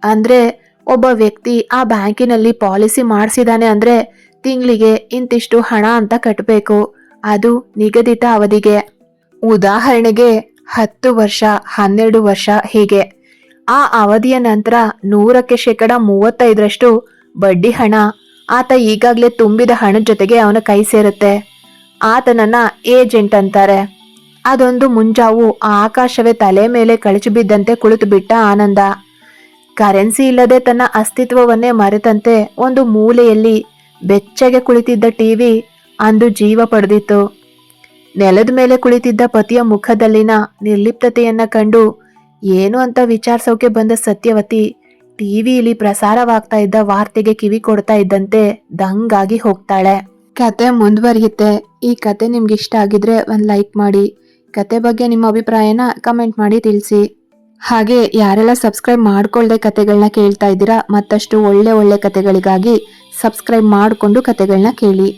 ಅಂದ್ರೆ ಒಬ್ಬ ವ್ಯಕ್ತಿ ಆ ಬ್ಯಾಂಕಿನಲ್ಲಿ ಪಾಲಿಸಿ ಮಾಡಿಸಿದಾನೆ ಅಂದ್ರೆ ತಿಂಗಳಿಗೆ ಇಂತಿಷ್ಟು ಹಣ ಅಂತ ಕಟ್ಟಬೇಕು ಅದು ನಿಗದಿತ ಅವಧಿಗೆ. ಉದಾಹರಣೆಗೆ ಹತ್ತು ವರ್ಷ, ಹನ್ನೆರಡು ವರ್ಷ ಹೀಗೆ. ಆ ಅವಧಿಯ ನಂತರ ನೂರಕ್ಕೆ ಶೇಕಡ ಮೂವತ್ತೈದರಷ್ಟು ಬಡ್ಡಿ ಹಣ ಆತ ಈಗಾಗಲೇ ತುಂಬಿದ ಹಣದ ಜೊತೆಗೆ ಅವನ ಕೈ ಸೇರುತ್ತೆ. ಆತನನ್ನ ಏಜೆಂಟ್ ಅಂತಾರೆ. ಅದೊಂದು ಮುಂಜಾವು ಆಕಾಶವೇ ತಲೆ ಮೇಲೆ ಕಳಚಿ ಬಿದ್ದಂತೆ ಕುಳಿತು ಬಿಟ್ಟ ಆನಂದ. ಕರೆನ್ಸಿ ಇಲ್ಲದೆ ತನ್ನ ಅಸ್ತಿತ್ವವನ್ನೇ ಮರೆತಂತೆ ಒಂದು ಮೂಲೆಯಲ್ಲಿ ಬೆಚ್ಚಗೆ ಕುಳಿತಿದ್ದ ಟಿವಿ ಅಂದು ಜೀವ ಪಡೆದಿತ್ತು. ನೆಲದ ಮೇಲೆ ಕುಳಿತಿದ್ದ ಪತಿಯ ಮುಖದಲ್ಲಿನ ನಿರ್ಲಿಪ್ತತೆಯನ್ನ ಕಂಡು, ಏನು ಅಂತ ವಿಚಾರಿಸೋಕೆ ಬಂದ ಸತ್ಯವತಿ? ಟಿವಿಲಿ ಪ್ರಸಾರವಾಗ್ತಾ ಇದ್ದ ವಾರ್ತೆಗೆ ಕಿವಿ ಕೊಡ್ತಾ ಇದ್ದಂತೆ ದಂಗಾಗಿ ಹೋಗ್ತಾಳೆ. ಕತೆ ಮುಂದುವರಿಯುತ್ತೆ. ಈ ಕತೆ ನಿಮ್ಗೆ ಇಷ್ಟ ಆಗಿದ್ರೆ ಒಂದು ಲೈಕ್ ಮಾಡಿ. ಕತೆ ಬಗ್ಗೆ ನಿಮ್ಮ ಅಭಿಪ್ರಾಯನ ಕಮೆಂಟ್ ಮಾಡಿ ತಿಳಿಸಿ. ಹಾಗೆ ಯಾರೆಲ್ಲ ಸಬ್ಸ್ಕ್ರೈಬ್ ಮಾಡ್ಕೊಳ್ಳದೆ ಕತೆಗಳನ್ನ ಕೇಳ್ತಾ ಇದ್ದೀರಾ, ಮತ್ತಷ್ಟು ಒಳ್ಳೆ ಒಳ್ಳೆ ಕತೆಗಳಿಗಾಗಿ ಸಬ್ಸ್ಕ್ರೈಬ್ ಮಾಡಿಕೊಂಡು ಕತೆಗಳನ್ನ ಕೇಳಿ.